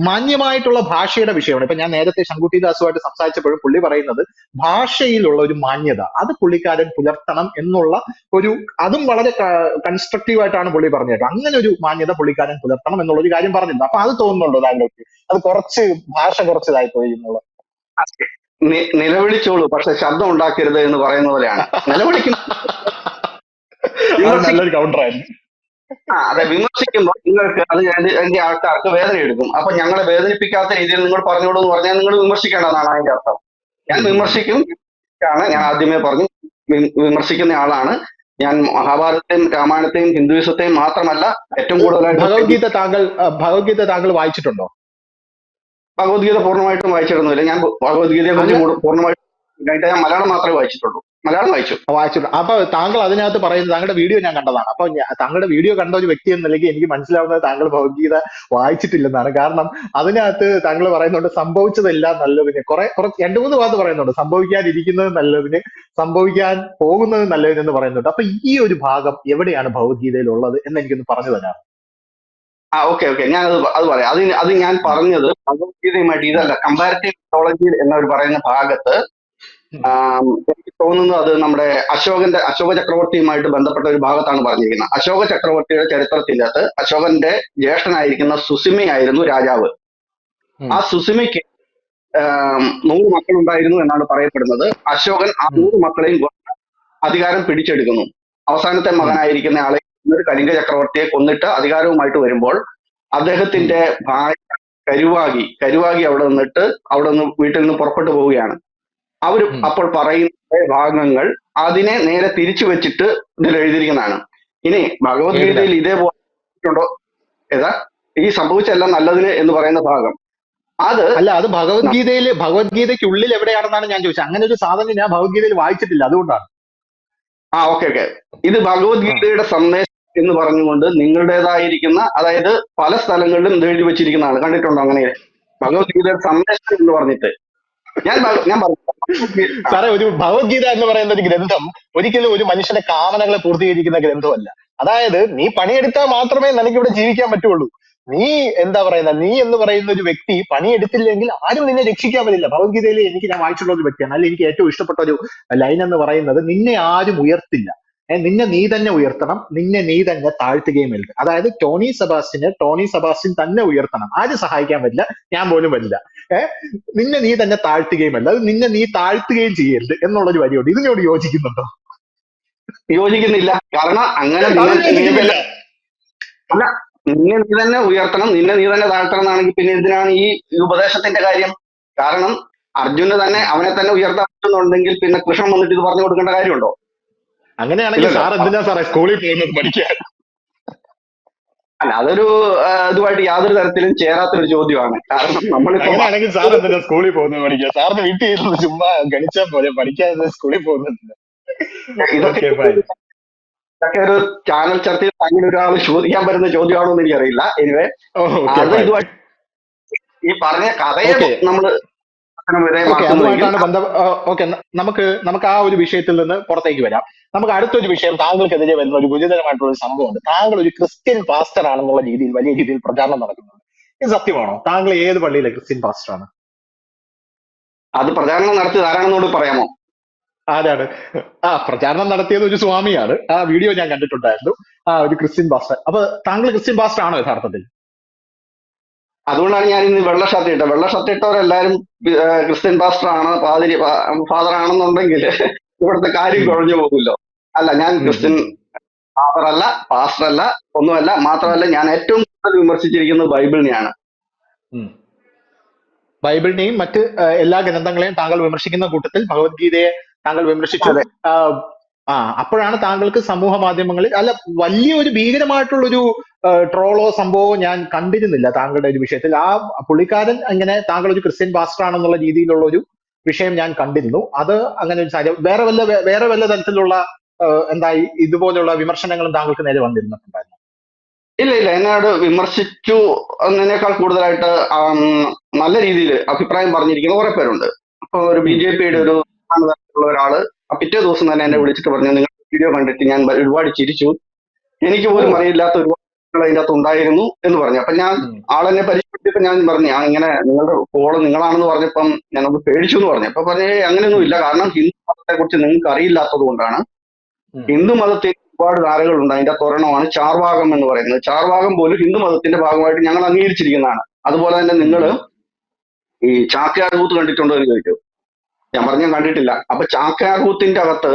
മാന്യമായിട്ടുള്ള ഭാഷയുടെ വിഷയമാണ്. ഇപ്പൊ ഞാൻ നേരത്തെ ശങ്കുട്ടി ദാസുമായിട്ട് സംസാരിച്ചപ്പോഴും പുള്ളി പറയുന്നത് ഭാഷയിലുള്ള ഒരു മാന്യത അത് പുള്ളിക്കാരൻ പുലർത്തണം എന്നുള്ള ഒരു അതും വളരെ കൺസ്ട്രക്റ്റീവ് ആയിട്ടാണ് പുള്ളി പറഞ്ഞത്. അങ്ങനെ ഒരു മാന്യത പുള്ളിക്കാരൻ പുലർത്തണം എന്നുള്ള ഒരു കാര്യം പറഞ്ഞിരുന്നു അപ്പൊ അത് തോന്നുന്നുണ്ടോ താങ്കൾക്ക്? അത് കുറച്ച് ഭാഷ കുറച്ചതായി പോയി നിലവിളിച്ചോളൂ പക്ഷെ ശബ്ദം ഉണ്ടാക്കരുത് എന്ന് പറയുന്ന പോലെയാണ്. നിലവിളിക്കും. അത് വിമർശിക്കും നല്ലൊരു കൗണ്ടർ ആയിരുന്നു. അതെ വിമർശിക്കുമ്പോൾ നിങ്ങൾക്ക് അത് അതിന്റെ അതിന്റെ ആൾക്കാർക്ക് വേദന എടുക്കും അപ്പൊ ഞങ്ങളെ വേദനിപ്പിക്കാത്ത രീതിയിൽ നിങ്ങൾ പറഞ്ഞോളൂ എന്ന് പറഞ്ഞാൽ നിങ്ങൾ വിമർശിക്കേണ്ടതാണ് അതിന്റെ അർത്ഥം. ഞാൻ വിമർശിക്കും. ആണ് ഞാൻ ആദ്യമേ പറഞ്ഞു. വിമർശിക്കുന്ന ആളാണ്. ഞാൻ മഹാഭാരതത്തെയും രാമായണത്തെയും ഹിന്ദുവിസത്തെയും മാത്രമല്ല ഏറ്റവും കൂടുതലായിട്ട് ഭഗവത്ഗീത താങ്കൾ ഭഗവത്ഗീത താങ്കൾ വായിച്ചിട്ടുണ്ടോ? ഭഗവത്ഗീത പൂർണമായിട്ടും വായിച്ചിരുന്നില്ല ഞാൻ ഭഗവത്ഗീതയെ കുറിച്ച് പൂർണമായിട്ട് പൂർണമായിട്ടും ഞാൻ മലയാളം മാത്രമേ വായിച്ചിട്ടുള്ളൂ. മലയാളം വായിച്ചു. വായിച്ചു അപ്പൊ താങ്കൾ അതിനകത്ത് പറയുന്നത് താങ്കളുടെ വീഡിയോ ഞാൻ കണ്ടതാണ്. അപ്പൊ താങ്കളുടെ വീഡിയോ കണ്ട ഒരു വ്യക്തി എന്ന നിലയ്ക്ക് എനിക്ക് മനസ്സിലാവുന്നത് താങ്കൾ ഭഗവത്ഗീത വായിച്ചിട്ടില്ലെന്നാണ്. കാരണം അതിനകത്ത് താങ്കൾ പറയുന്നുണ്ട് സംഭവിച്ചതല്ല നല്ലതിന്. കുറെ കുറച്ച് രണ്ടു മൂന്ന് ഭാഗത്ത് പറയുന്നുണ്ട്. സംഭവിക്കാതിരിക്കുന്നത് നല്ലതിന് സംഭവിക്കാൻ പോകുന്നത് നല്ലതിനെന്ന് പറയുന്നുണ്ട്. അപ്പൊ ഈ ഒരു ഭാഗം എവിടെയാണ് ഭഗവത്ഗീതയിൽ ഉള്ളത് എന്ന് എനിക്കൊന്ന് പറഞ്ഞു തരാം ആ ഓക്കെ ഓക്കെ. ഞാൻ അത് അത് പറയാം. അത് അത് ഞാൻ പറഞ്ഞത് ഭഗവത്ഗീതയുമായിട്ട് ഇതല്ല. കമ്പാരിറ്റീവ് മിത്തോളജി എന്നവർ പറയുന്ന ഭാഗത്ത് എനിക്ക് തോന്നുന്നു അത് നമ്മുടെ അശോകന്റെ അശോക ചക്രവർത്തിയുമായിട്ട് ബന്ധപ്പെട്ട ഒരു ഭാഗത്താണ് പറഞ്ഞിരിക്കുന്നത്. അശോക ചക്രവർത്തിയുടെ ചരിത്രത്തിനകത്ത് അശോകന്റെ ജ്യേഷ്ഠനായിരിക്കുന്ന സുസിമയായിരുന്നു രാജാവ്. ഉം. ആ സുസിമയ്ക്ക് ആം, നൂറ് മക്കളുണ്ടായിരുന്നു എന്നാണ് പറയപ്പെടുന്നത്. അശോകൻ ആ. നൂറ് മക്കളെയും അധികാരം പിടിച്ചെടുക്കുന്നു. അവസാനത്തെ മകനായിരിക്കുന്ന ആളെ ഒരു കലിംഗ ചക്രവർത്തിയെ കൊന്നിട്ട് അധികാരവുമായിട്ട് വരുമ്പോൾ അദ്ദേഹത്തിന്റെ ഭാര്യ കരുവാകി കരുവാകി അവിടെ നിന്നിട്ട് അവിടെ നിന്ന് വീട്ടിൽ നിന്ന് പുറപ്പെട്ടു പോവുകയാണ്. അവർ അപ്പോൾ പറയുന്ന ഭാഗങ്ങൾ അതിനെ നേരെ തിരിച്ചു വെച്ചിട്ട് ഇതിൽ എഴുതിയിരിക്കുന്നതാണ്. ഇനി ഭഗവത്ഗീതയിൽ ഇതേപോലെ ഏതാ? ഈ സംഭവിച്ചെല്ലാം നല്ലതിന് എന്ന് പറയുന്ന ഭാഗം. അത് അല്ല അത് ഭഗവത്ഗീതയിൽ ഭഗവത്ഗീതയ്ക്ക് ഉള്ളിൽ എവിടെയാണെന്നാണ് ഞാൻ ചോദിച്ചത്. അങ്ങനെ ഒരു സാധനം ഞാൻ ഭഗവത്ഗീതയിൽ വായിച്ചിട്ടില്ല അതുകൊണ്ടാണ്. ആ ഓക്കെ ഓക്കെ. ഇത് ഭഗവത്ഗീതയുടെ സന്ദേശം എന്ന് പറഞ്ഞുകൊണ്ട് നിങ്ങളുടേതായിരിക്കുന്ന അതായത് പല സ്ഥലങ്ങളിലും എഴുതി വെച്ചിരിക്കുന്നതാണ്. കണ്ടിട്ടുണ്ടോ അങ്ങനെ? ഭഗവത്ഗീതയുടെ സന്ദേശം എന്ന് പറഞ്ഞിട്ട്. ഞാൻ ഞാൻ സാറേ ഒരു ഭഗവത്ഗീത എന്ന് പറയുന്ന ഒരു ഗ്രന്ഥം ഒരിക്കലും ഒരു മനുഷ്യന്റെ കാമനകളെ പൂർത്തീകരിക്കുന്ന ഗ്രന്ഥമല്ല. അതായത് നീ പണിയെടുത്താൽ മാത്രമേ നിനക്ക് ഇവിടെ ജീവിക്കാൻ പറ്റുള്ളൂ. നീ എന്താ പറയുന്ന നീ എന്ന് പറയുന്ന ഒരു വ്യക്തി പണിയെടുത്തില്ലെങ്കിൽ ആരും നിന്നെ രക്ഷിക്കാൻ പറ്റില്ല. ഭഗവത്ഗീതയിൽ എനിക്ക് ഞാൻ വായിച്ചിട്ടുള്ള ഒരു വ്യക്തിയാണ്. അല്ലെങ്കിൽ എനിക്ക് ഏറ്റവും ഇഷ്ടപ്പെട്ട ഒരു ലൈൻ എന്ന് പറയുന്നത് നിന്നെ ആരും ഉയർത്തില്ല. നിന്നെ നീ തന്നെ ഉയർത്തണം നിന്നെ നീ തന്നെ താഴ്ത്തുകയും വരുത് അതായത് ടോണി സബാസ്റ്റിനെ ടോണി സെബാസ്റ്റ്യൻ തന്നെ ഉയർത്തണം. ആര് സഹായിക്കാൻ പറ്റില്ല? ഞാൻ പോലും വരില്ല ഏഹ് നിന്നെ നീ തന്നെ താഴ്ത്തുകയും അല്ല അത് നിന്നെ നീ താഴ്ത്തുകയും ചെയ്യരുത് എന്നുള്ളൊരു വരിയുണ്ട്. ഇതിനോട് യോജിക്കുന്നുണ്ടോ? യോജിക്കുന്നില്ല. കാരണം അങ്ങനെ. അല്ല നിന്നെ നീ തന്നെ ഉയർത്തണം നിന്നെ നീ തന്നെ താഴ്ത്തണം എന്നാണെങ്കിൽ പിന്നെ എന്തിനാണ് ഈ ഈ ഉപദേശത്തിന്റെ കാര്യം? കാരണം അർജുന് തന്നെ അവനെ തന്നെ ഉയർത്താൻ പറ്റുന്നുണ്ടെങ്കിൽ പിന്നെ കൃഷ്ണൻ വന്നിട്ട് ഇത് പറഞ്ഞു കൊടുക്കേണ്ട കാര്യമുണ്ടോ? അങ്ങനെയാണെങ്കിൽ. സാർ എന്തിനാ സാറേ സ്കൂളിൽ പോകുന്നത് പഠിക്കാൻ അല്ല അതൊരു ഇതുമായിട്ട് യാതൊരു തരത്തിലും ചേരാത്തൊരു ചോദ്യമാണ് കാരണം നമ്മളിപ്പോ അങ്ങനെയാണെങ്കിൽ സാർ എന്തിനാ സ്കൂളിൽ പോകുന്നത് പഠിക്കാൻ സാറിന് വീട്ടിൽ ഇരുന്ന് ചുമ്മാ ഗണിച്ചാൽ പോലെ പഠിക്കാതെ സ്കൂളിൽ പോകുന്നില്ല ഇതൊക്കെ. ഇതൊക്കെ ഒരു ചാനൽ ചർച്ചയിൽ അങ്ങനെ ഒരാൾ ചോദിക്കാൻ പറ്റുന്ന ചോദ്യമാണോ എന്ന് എനിക്കറിയില്ല എനിവേ ഓക്കെ അത് ഇതുമായിട്ട് ഈ പറഞ്ഞ കഥയെ. നമ്മൾ ഓക്കെ നമുക്ക് നമുക്ക് ആ ഒരു വിഷയത്തിൽ നിന്ന് പുറത്തേക്ക് വരാം. നമുക്ക് അടുത്തൊരു വിഷയം താങ്കൾക്കെതിരെ വരുന്ന ഒരു ഗുരുതരമായിട്ടുള്ള ഒരു സംഭവമുണ്ട്. താങ്കൾ ഒരു ക്രിസ്ത്യൻ പാസ്റ്റർ ആണെന്നുള്ള രീതിയിൽ വലിയ രീതിയിൽ പ്രചാരണം നടക്കുന്നുണ്ട്. ഇത് സത്യമാണോ? താങ്കൾ ഏത് പള്ളിയിലെ ക്രിസ്ത്യൻ പാസ്റ്റർ ആണ്? അത് പ്രചാരണം നടത്തിയത് ആരാണെന്നോട് പറയാമോ? ആരാണ് ആ പ്രചാരണം നടത്തിയത് ഒരു സ്വാമിയാണ്. ആ വീഡിയോ ഞാൻ കണ്ടിട്ടുണ്ടായിരുന്നു. ആ ഒരു ക്രിസ്ത്യൻ പാസ്റ്റർ അപ്പൊ താങ്കൾ ക്രിസ്ത്യൻ പാസ്റ്റർ ആണോ യഥാർത്ഥത്തിൽ? അതുകൊണ്ടാണ് ഞാൻ ഇന്ന് വെള്ള ഷർട്ട് ഇട്ടത്. വെള്ള ഷർട്ട് ഇട്ടവരെല്ലാരും ക്രിസ്ത്യൻ പാസ്റ്റർ ആണ് പാതിരി ഫാദർ ആണെന്നുണ്ടെങ്കിൽ ഇവിടുത്തെ കാര്യം കുഴഞ്ഞു പോകുമല്ലോ. അല്ല ഞാൻ ക്രിസ്ത്യൻ ഫാദർ അല്ല പാസ്റ്റർ അല്ല ഒന്നുമല്ല മാത്രമല്ല ഞാൻ ഏറ്റവും കൂടുതൽ വിമർശിച്ചിരിക്കുന്നത് ബൈബിളിനെയാണ്. ബൈബിളിനെയും മറ്റ് എല്ലാ ഗ്രന്ഥങ്ങളെയും താങ്കൾ വിമർശിക്കുന്ന കൂട്ടത്തിൽ ഭഗവത്ഗീതയെ താങ്കൾ വിമർശിച്ചു. അതെ. ആ, അപ്പോഴാണ് താങ്കൾക്ക് സമൂഹ മാധ്യമങ്ങളിൽ അല്ല വലിയൊരു ഭീകരമായിട്ടുള്ളൊരു ട്രോളോ സംഭവമോ ഞാൻ കണ്ടിരുന്നില്ല താങ്കളുടെ ഒരു വിഷയത്തിൽ. ആ പുള്ളിക്കാരൻ അങ്ങനെ താങ്കൾ ഒരു ക്രിസ്ത്യൻ പാസ്റ്റർ ആണെന്നുള്ള രീതിയിലുള്ള ഒരു വിഷയം ഞാൻ കണ്ടിരുന്നു. അത് അങ്ങനെ ഒരു സാഹചര്യം വേറെ വല്ല വേറെ വല്ല തരത്തിലുള്ള എന്തായി ഇതുപോലുള്ള വിമർശനങ്ങളും താങ്കൾക്ക് നേരെ വന്നിരുന്നിട്ടുണ്ടായിരുന്നു? ഇല്ല ഇല്ല എന്നോട് വിമർശിച്ചു എന്നതിനേക്കാൾ കൂടുതലായിട്ട് നല്ല രീതിയിൽ അഭിപ്രായം പറഞ്ഞിരിക്കുന്ന കുറെ പേരുണ്ട്. അപ്പൊ ഒരു ബി ജെ പിയുടെ ഒരു ഒരാൾ പിറ്റേ ദിവസം തന്നെ എന്നെ വിളിച്ചിട്ട് പറഞ്ഞു നിങ്ങൾ വീഡിയോ കണ്ടിട്ട് ഞാൻ ഒരുപാട് ചിരിച്ചു. എനിക്ക് പോലും. അറിയില്ലാത്ത ഒരുപാട് അതിന്റെ അകത്ത് ഉണ്ടായിരുന്നു എന്ന് പറഞ്ഞു. അപ്പൊ ഞാൻ. ആളെന്നെ പരിചയപ്പെടുത്തിയപ്പോ ഞാൻ പറഞ്ഞു ഞാൻ ഇങ്ങനെ നിങ്ങളുടെ കോൾ നിങ്ങളാണെന്ന് പറഞ്ഞപ്പം ഞാനൊന്ന് പേടിച്ചു എന്ന് പറഞ്ഞു. അപ്പൊ പറഞ്ഞേ അങ്ങനെയൊന്നും ഇല്ല. കാരണം ഹിന്ദു മതത്തെ കുറിച്ച് നിങ്ങൾക്ക് അറിയില്ലാത്തത് കൊണ്ടാണ്. ഹിന്ദു മതത്തിൽ ഒരുപാട് ധാരകളുണ്ട്. അതിന്റെ തോരണമാണ് ചാർവാകം എന്ന് പറയുന്നത്. ചാർവാകം പോലും ഹിന്ദു മതത്തിന്റെ ഭാഗമായിട്ട് ഞങ്ങൾ അംഗീകരിച്ചിരിക്കുന്നതാണ്. അതുപോലെ തന്നെ നിങ്ങൾ ഈ ചാക്യാർ കൂത്ത് കണ്ടിട്ടുണ്ടോ എന്ന് ചോദിച്ചു ഞാൻ പറഞ്ഞ കണ്ടിട്ടില്ല. അപ്പൊ ചാക്യാർ കൂത്തിന്റെ അകത്ത്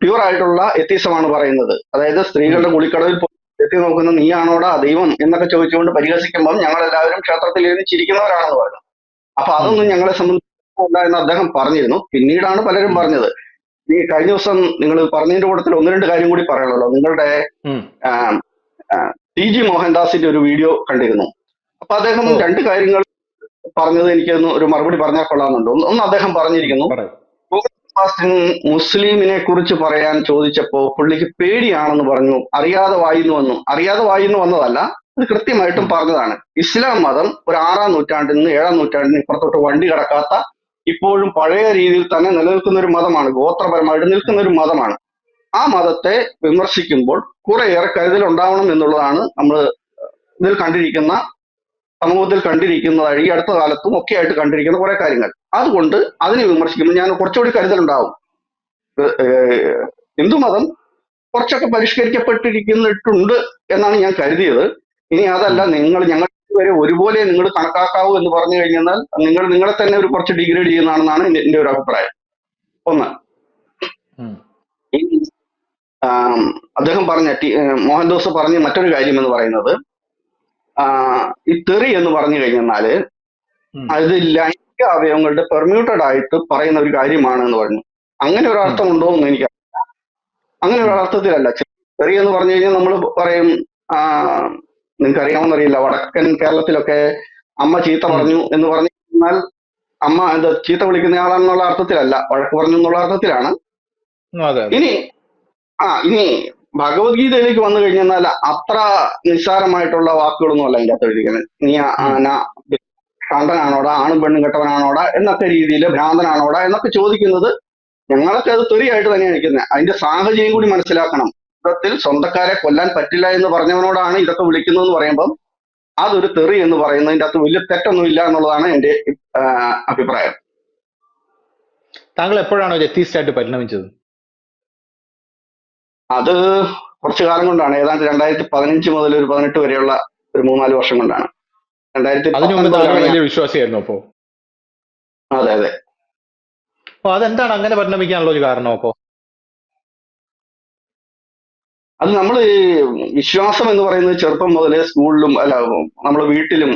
പ്യൂർ ആയിട്ടുള്ള എത്തിസമാണ് പറയുന്നത്. അതായത് സ്ത്രീകളുടെ കുളിക്കടവിൽ എത്തി നോക്കുന്ന നീയാണോടാ ദൈവം എന്നൊക്കെ ചോദിച്ചുകൊണ്ട് പരിഹസിക്കുമ്പോൾ ഞങ്ങൾ എല്ലാവരും ക്ഷേത്രത്തിൽ ഇരുന്ന് ചിരിക്കുന്നവരാണെന്ന് പറഞ്ഞു. അപ്പൊ അതൊന്നും ഞങ്ങളെ സംബന്ധിച്ചില്ല എന്ന് അദ്ദേഹം പറഞ്ഞിരുന്നു. പിന്നീടാണ് പലരും പറഞ്ഞത്. ഈ കഴിഞ്ഞ ദിവസം നിങ്ങൾ പറഞ്ഞതിന്റെ കൂട്ടത്തിൽ ഒന്ന് രണ്ട് കാര്യം കൂടി പറയണല്ലോ നിങ്ങളുടെ. ടി ജി മോഹൻദാസിന്റെ ഒരു വീഡിയോ കണ്ടിരുന്നു. അപ്പൊ അദ്ദേഹം രണ്ട് കാര്യങ്ങൾ പറഞ്ഞത് എനിക്കൊന്ന് ഒരു മറുപടി പറഞ്ഞാൽ കൊള്ളാമെന്നുണ്ട്. ഒന്ന് ഒന്ന് അദ്ദേഹം പറഞ്ഞിരിക്കുന്നു. മുസ്ലിമിനെ കുറിച്ച് പറയാൻ ചോദിച്ചപ്പോ പുള്ളിക്ക് പേടിയാണെന്ന് പറഞ്ഞു. അറിയാതെ വായിന്നു വന്നു. അറിയാതെ വായിന്നു വന്നതല്ല ഇത് കൃത്യമായിട്ടും പറഞ്ഞതാണ്. ഇസ്ലാം മതം ഒരു ആറാം നൂറ്റാണ്ടിൽ നിന്ന് ഏഴാം നൂറ്റാണ്ടിന് ഇപ്പുറത്തോട്ട് വണ്ടി കടക്കാത്ത ഇപ്പോഴും പഴയ രീതിയിൽ തന്നെ നിലനിൽക്കുന്ന ഒരു മതമാണ്. ഗോത്രപരമായിട്ട് നിൽക്കുന്ന ഒരു മതമാണ്. ആ മതത്തെ വിമർശിക്കുമ്പോൾ കുറേയേറെ കരുതൽ ഉണ്ടാവണം എന്നുള്ളതാണ് നമ്മൾ ഇതിൽ കണ്ടിരിക്കുന്ന സമൂഹത്തിൽ കണ്ടിരിക്കുന്നതായി ഈ അടുത്ത കാലത്തും ഒക്കെ ആയിട്ട് കണ്ടിരിക്കുന്ന കുറെ കാര്യങ്ങൾ. അതുകൊണ്ട് അതിനെ വിമർശിക്കുമ്പോൾ ഞാൻ കുറച്ചുകൂടി കരുതലുണ്ടാവും. ഹിന്ദുമതം കുറച്ചൊക്കെ പരിഷ്കരിക്കപ്പെട്ടിരിക്കുന്നിട്ടുണ്ട് എന്നാണ് ഞാൻ കരുതിയത്. ഇനി അതല്ല നിങ്ങൾ ഞങ്ങൾ വരെ ഒരുപോലെ നിങ്ങൾ കണക്കാക്കാവൂ എന്ന് പറഞ്ഞു കഴിഞ്ഞാൽ നിങ്ങൾ നിങ്ങളെ തന്നെ ഒരു കുറച്ച് ഡിഗ്രേഡ് ചെയ്യുന്നതാണെന്നാണ് എന്റെ ഒരു അഭിപ്രായം. ഒന്ന്. അദ്ദേഹം പറഞ്ഞ ടി- മോഹൻദോസ് പറഞ്ഞ മറ്റൊരു കാര്യം എന്ന് പറയുന്നത് ഈ തെറി എന്ന് പറഞ്ഞു കഴിഞ്ഞാൽ ഉം. അത് ലൈംഗിക അവയവങ്ങളുടെ പെർമ്യൂട്ടഡ് ആയിട്ട് പറയുന്ന ഒരു കാര്യമാണ് എന്ന് പറഞ്ഞു. അങ്ങനെ ഒരു അർത്ഥം ഉണ്ടോ എന്ന് എനിക്ക് അങ്ങനെ ഒരു അർത്ഥത്തിലല്ല. തെറി എന്ന് പറഞ്ഞു കഴിഞ്ഞാൽ നമ്മൾ പറയും ആ നിങ്ങൾക്ക് അറിയാമെന്നറിയില്ല വടക്കൻ കേരളത്തിലൊക്കെ അമ്മ ചീത്ത പറഞ്ഞു എന്ന് പറഞ്ഞു കഴിഞ്ഞാൽ അമ്മ എന്താ ചീത്ത വിളിക്കുന്ന ആളാണെന്നുള്ള അർത്ഥത്തിലല്ല വഴക്ക് പറഞ്ഞു എന്നുള്ള അർത്ഥത്തിലാണ്. ഇനി ആ ഇനി ഭഗവത്ഗീതയിലേക്ക് വന്നു കഴിഞ്ഞാൽ അത്ര നിസ്സാരമായിട്ടുള്ള വാക്കുകളൊന്നും അല്ല അതിന്റെ അകത്ത് എഴുതിക്കുന്നത് നീ ആന കണ്ടനാണോടാ ആണും പെണ്ണും കെട്ടവനാണോടാ എന്നൊക്കെ രീതിയിൽ ഭ്രാന്തനാണോടാ എന്നൊക്കെ ചോദിക്കുന്നത് ഞങ്ങളൊക്കെ അത് തെറിയായിട്ട് തന്നെയാണ് നിൽക്കുന്നത് അതിന്റെ സാഹചര്യം കൂടി മനസ്സിലാക്കണം. യുദ്ധത്തിൽ സ്വന്തക്കാരെ കൊല്ലാൻ പറ്റില്ല എന്ന് പറഞ്ഞവനോടാണ് ഇതൊക്കെ വിളിക്കുന്നതെന്ന് പറയുമ്പം അതൊരു തെറി എന്ന് പറയുന്നതിന്റെ അകത്ത് വലിയ തെറ്റൊന്നുമില്ല എന്നുള്ളതാണ് എന്റെ അഭിപ്രായം. താങ്കൾ എപ്പോഴാണ് ഒരു ആയിട്ട് പരിണമിച്ചത്? അത് കുറച്ചു കാലം കൊണ്ടാണ്. ഏതാണ്ട് രണ്ടായിരത്തി പതിനഞ്ച് മുതൽ ഒരു പതിനെട്ട് വരെയുള്ള ഒരു മൂന്നാൽ വർഷം കൊണ്ടാണ്. രണ്ടായിരത്തി വിശ്വാസിയായിരുന്നു അപ്പോ. അതെ അതെ. അപ്പൊ അതെന്താണ് അങ്ങനെ പരിണമിക്കാനുള്ള ഒരു കാരണം അപ്പോ? അത് നമ്മൾ ഈ വിശ്വാസം എന്ന് പറയുന്നത് ചെറുപ്പം മുതലേ സ്കൂളിലും അല്ല നമ്മൾ വീട്ടിലും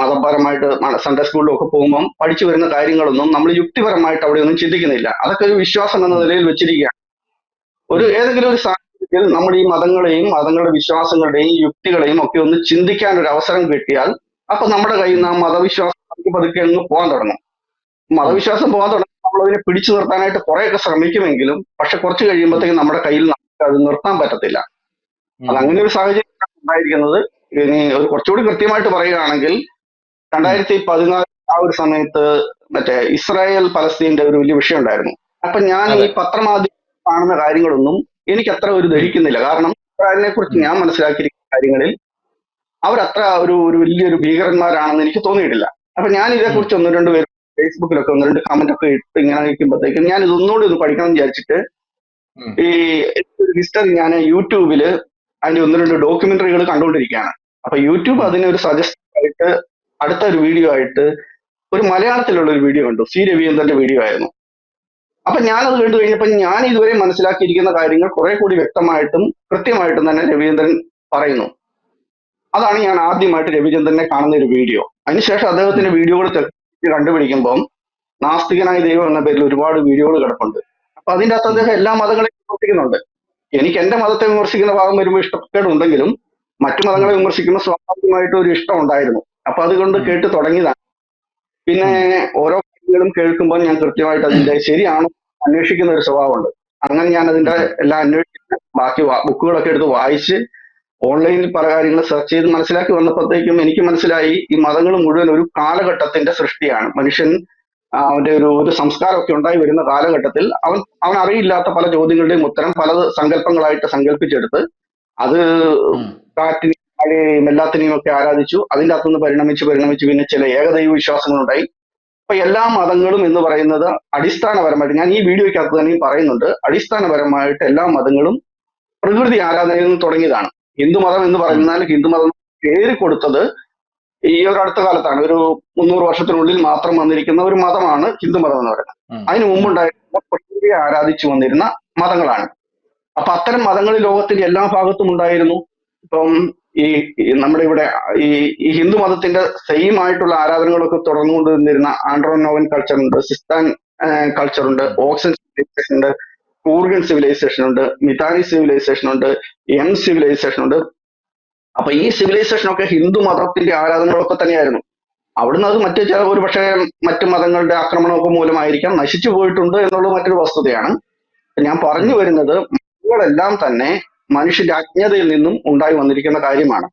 മതപരമായിട്ട് സൺഡേ സ്കൂളിലും ഒക്കെ പോകുമ്പം പഠിച്ചു വരുന്ന കാര്യങ്ങളൊന്നും നമ്മൾ യുക്തിപരമായിട്ട് അവിടെ ഒന്നും ചിന്തിക്കുന്നില്ല. അതൊക്കെ ഒരു വിശ്വാസം എന്ന നിലയിൽ വെച്ചിരിക്കുകയാണ്. ഒരു ഏതെങ്കിലും ഒരു സാഹചര്യത്തിൽ നമ്മുടെ ഈ മതങ്ങളെയും മതങ്ങളുടെ വിശ്വാസങ്ങളുടെയും യുക്തികളെയും ഒക്കെ ഒന്ന് ചിന്തിക്കാൻ ഒരു അവസരം കിട്ടിയാൽ അപ്പൊ നമ്മുടെ കയ്യിൽ നിന്ന് ആ മതവിശ്വാസം പതുക്കെ അങ്ങ് പോകാൻ തുടങ്ങും. മതവിശ്വാസം പോകാൻ തുടങ്ങി നമ്മൾ അതിനെ പിടിച്ചു നിർത്താനായിട്ട് കുറെയൊക്കെ ശ്രമിക്കുമെങ്കിലും പക്ഷെ കുറച്ച് കഴിയുമ്പോഴത്തേക്കും നമ്മുടെ കയ്യിൽ നമുക്ക് അത് നിർത്താൻ പറ്റത്തില്ല. അത് അങ്ങനെ ഒരു സാഹചര്യം ഉണ്ടായിരിക്കുന്നത്. ഇനി ഒരു കുറച്ചുകൂടി കൃത്യമായിട്ട് പറയുകയാണെങ്കിൽ രണ്ടായിരത്തി പതിനാല് ആ ഒരു സമയത്ത് മറ്റേ ഇസ്രായേൽ പലസ്തീന്റെ ഒരു വലിയ വിഷയം ഉണ്ടായിരുന്നു. അപ്പൊ ഞാൻ ഈ. പത്രമാധ്യമം കാണുന്ന കാര്യങ്ങളൊന്നും എനിക്ക് അത്ര ഒരു ദഹിക്കുന്നില്ല. കാരണം ഇസ്രായേലിനെ കുറിച്ച് ഞാൻ മനസ്സിലാക്കിയിരിക്കുന്ന കാര്യങ്ങളിൽ അവരത്ര ഒരു ഒരു വലിയൊരു ഭീകരന്മാരാണെന്ന് എനിക്ക് തോന്നിയിട്ടില്ല. അപ്പൊ ഞാൻ ഇതേക്കുറിച്ച് ഒന്ന് രണ്ട് പേര് ഫേസ്ബുക്കിലൊക്കെ ഒന്ന് രണ്ട് കമന്റ് ഒക്കെ ഇട്ട് ഇങ്ങനെ നിൽക്കുമ്പോഴത്തേക്കും ഞാൻ ഇതൊന്നുകൂടി ഒന്ന് പഠിക്കണം എന്ന് വിചാരിച്ചിട്ട് ഈ ഹിസ്റ്ററി ഞാൻ യൂട്യൂബിൽ അതിന്റെ ഒന്ന് രണ്ട് ഡോക്യുമെന്ററികൾ കണ്ടുകൊണ്ടിരിക്കുകയാണ്. അപ്പൊ യൂട്യൂബ് അതിനൊരു ഒരു സജസ്റ്റ് ആയിട്ട് അടുത്ത ഒരു വീഡിയോ ആയിട്ട് ഒരു മലയാളത്തിലുള്ള ഒരു വീഡിയോ കണ്ടു. സി രവീന്ദ്രന്റെ വീഡിയോ ആയിരുന്നു. അപ്പൊ ഞാനത് കണ്ടു കഴിഞ്ഞപ്പോൾ ഞാൻ ഇതുവരെ മനസ്സിലാക്കിയിരിക്കുന്ന കാര്യങ്ങൾ കുറെ കൂടി വ്യക്തമായിട്ടും കൃത്യമായിട്ടും തന്നെ രവീന്ദ്രൻ പറയുന്നു. അതാണ് ഞാൻ ആദ്യമായിട്ട് രവിചന്ദ്രനെ കാണുന്ന ഒരു വീഡിയോ. അതിനുശേഷം അദ്ദേഹത്തിന്റെ വീഡിയോകൾ കണ്ടുപിടിക്കുമ്പോൾ നാസ്തികനായ ദൈവം എന്ന പേരിൽ ഒരുപാട് വീഡിയോകൾ കിടപ്പുണ്ട്. അപ്പൊ അതിന്റെ അകത്ത് അദ്ദേഹം എല്ലാ മതങ്ങളെയും വിമർശിക്കുന്നുണ്ട്. എനിക്ക് എന്റെ മതത്തെ വിമർശിക്കുന്ന ഭാഗം വരുമ്പോൾ ഇഷ്ടക്കേടുണ്ടെങ്കിലും മറ്റു മതങ്ങളെ വിമർശിക്കുന്ന സ്വാഭാവികമായിട്ട് ഒരു ഇഷ്ടം ഉണ്ടായിരുന്നു. അപ്പൊ അതുകൊണ്ട്. കേട്ട് തുടങ്ങിയതാണ്. പിന്നെ ഓരോ കാര്യങ്ങളും കേൾക്കുമ്പോൾ ഞാൻ കൃത്യമായിട്ട് അതിന്റെ ശരിയാണോ അന്വേഷിക്കുന്ന ഒരു സ്വഭാവമുണ്ട്. അങ്ങനെ ഞാൻ അതിന്റെ എല്ലാം അന്വേഷിച്ച് ബാക്കി ബുക്കുകളൊക്കെ എടുത്ത് വായിച്ച് ഓൺലൈനിൽ പല കാര്യങ്ങൾ സെർച്ച് ചെയ്ത് മനസ്സിലാക്കി വന്നപ്പോഴത്തേക്കും എനിക്ക് മനസ്സിലായി ഈ മതങ്ങൾ മുഴുവൻ ഒരു കാലഘട്ടത്തിന്റെ സൃഷ്ടിയാണ്. മനുഷ്യൻ അവന്റെ ഒരു ഒരു സംസ്കാരമൊക്കെ ഉണ്ടായി വരുന്ന കാലഘട്ടത്തിൽ അവൻ അവൻ അറിയില്ലാത്ത പല ചോദ്യങ്ങളുടെയും ഉത്തരം പല സങ്കല്പങ്ങളായിട്ട് സങ്കല്പിച്ചെടുത്ത് അത്. കാറ്റിനെയും മഴയെയും എല്ലാത്തിനെയും ഒക്കെ ആരാധിച്ചു. അതിന്റെ അകത്തുനിന്ന് പരിണമിച്ച് പരിണമിച്ച് പിന്നെ ചില ഏകദൈവ വിശ്വാസങ്ങളുണ്ടായി അപ്പൊ എല്ലാ മതങ്ങളും എന്ന് പറയുന്നത് അടിസ്ഥാനപരമായിട്ട് ഞാൻ ഈ വീഡിയോയ്ക്കകത്ത് തന്നെയും പറയുന്നുണ്ട്. അടിസ്ഥാനപരമായിട്ട് എല്ലാ മതങ്ങളും പ്രകൃതി ആരാധനയിൽ നിന്ന് തുടങ്ങിയതാണ്. ഹിന്ദുമതം എന്ന് പറഞ്ഞാൽ ഹിന്ദുമതം പേര് കൊടുത്തത് ഈ ഒരു അടുത്ത കാലത്താണ്. ഒരു മുന്നൂറ് വർഷത്തിനുള്ളിൽ മാത്രം വന്നിരിക്കുന്ന ഒരു മതമാണ് ഹിന്ദുമതം എന്ന് പറയുന്നത്. അതിനു മുമ്പുണ്ടായിരുന്ന പ്രകൃതിയെ ആരാധിച്ചു വന്നിരുന്ന മതങ്ങളാണ്. അപ്പൊ അത്തരം മതങ്ങൾ ലോകത്തിന്റെ എല്ലാ ഭാഗത്തും ഉണ്ടായിരുന്നു. ഇപ്പം ഈ നമ്മുടെ ഇവിടെ ഈ ഈ ഹിന്ദു മതത്തിന്റെ സെയിം ആയിട്ടുള്ള ആരാധനകളൊക്കെ തുടർന്നുകൊണ്ട് ആൻഡ്രോനോവൻ കൾച്ചർ ഉണ്ട് സിസ്താൻ കൾച്ചർ ഉണ്ട് ഓക്സൻ സിവിലൈസേഷൻ ഉണ്ട് കൂർഗൻ സിവിലൈസേഷൻ ഉണ്ട് മിതാനി സിവിലൈസേഷൻ ഉണ്ട് എം സിവിലൈസേഷൻ ഉണ്ട്. അപ്പൊ ഈ സിവിലൈസേഷൻ ഒക്കെ ഹിന്ദു മതത്തിന്റെ ആരാധനകളൊക്കെ തന്നെയായിരുന്നു. അവിടുന്ന് അത് മറ്റു ചില ഒരു പക്ഷേ മറ്റു മതങ്ങളുടെ ആക്രമണമൊക്കെ മൂലമായിരിക്കാം നശിച്ചു പോയിട്ടുണ്ട് എന്നുള്ളത് മറ്റൊരു വസ്തുതയാണ്. ഞാൻ പറഞ്ഞു വരുന്നത് മതങ്ങളെല്ലാം തന്നെ മനുഷ്യന്റെ അജ്ഞതയിൽ നിന്നും ഉണ്ടായി വന്നിരിക്കുന്ന കാര്യമാണ്.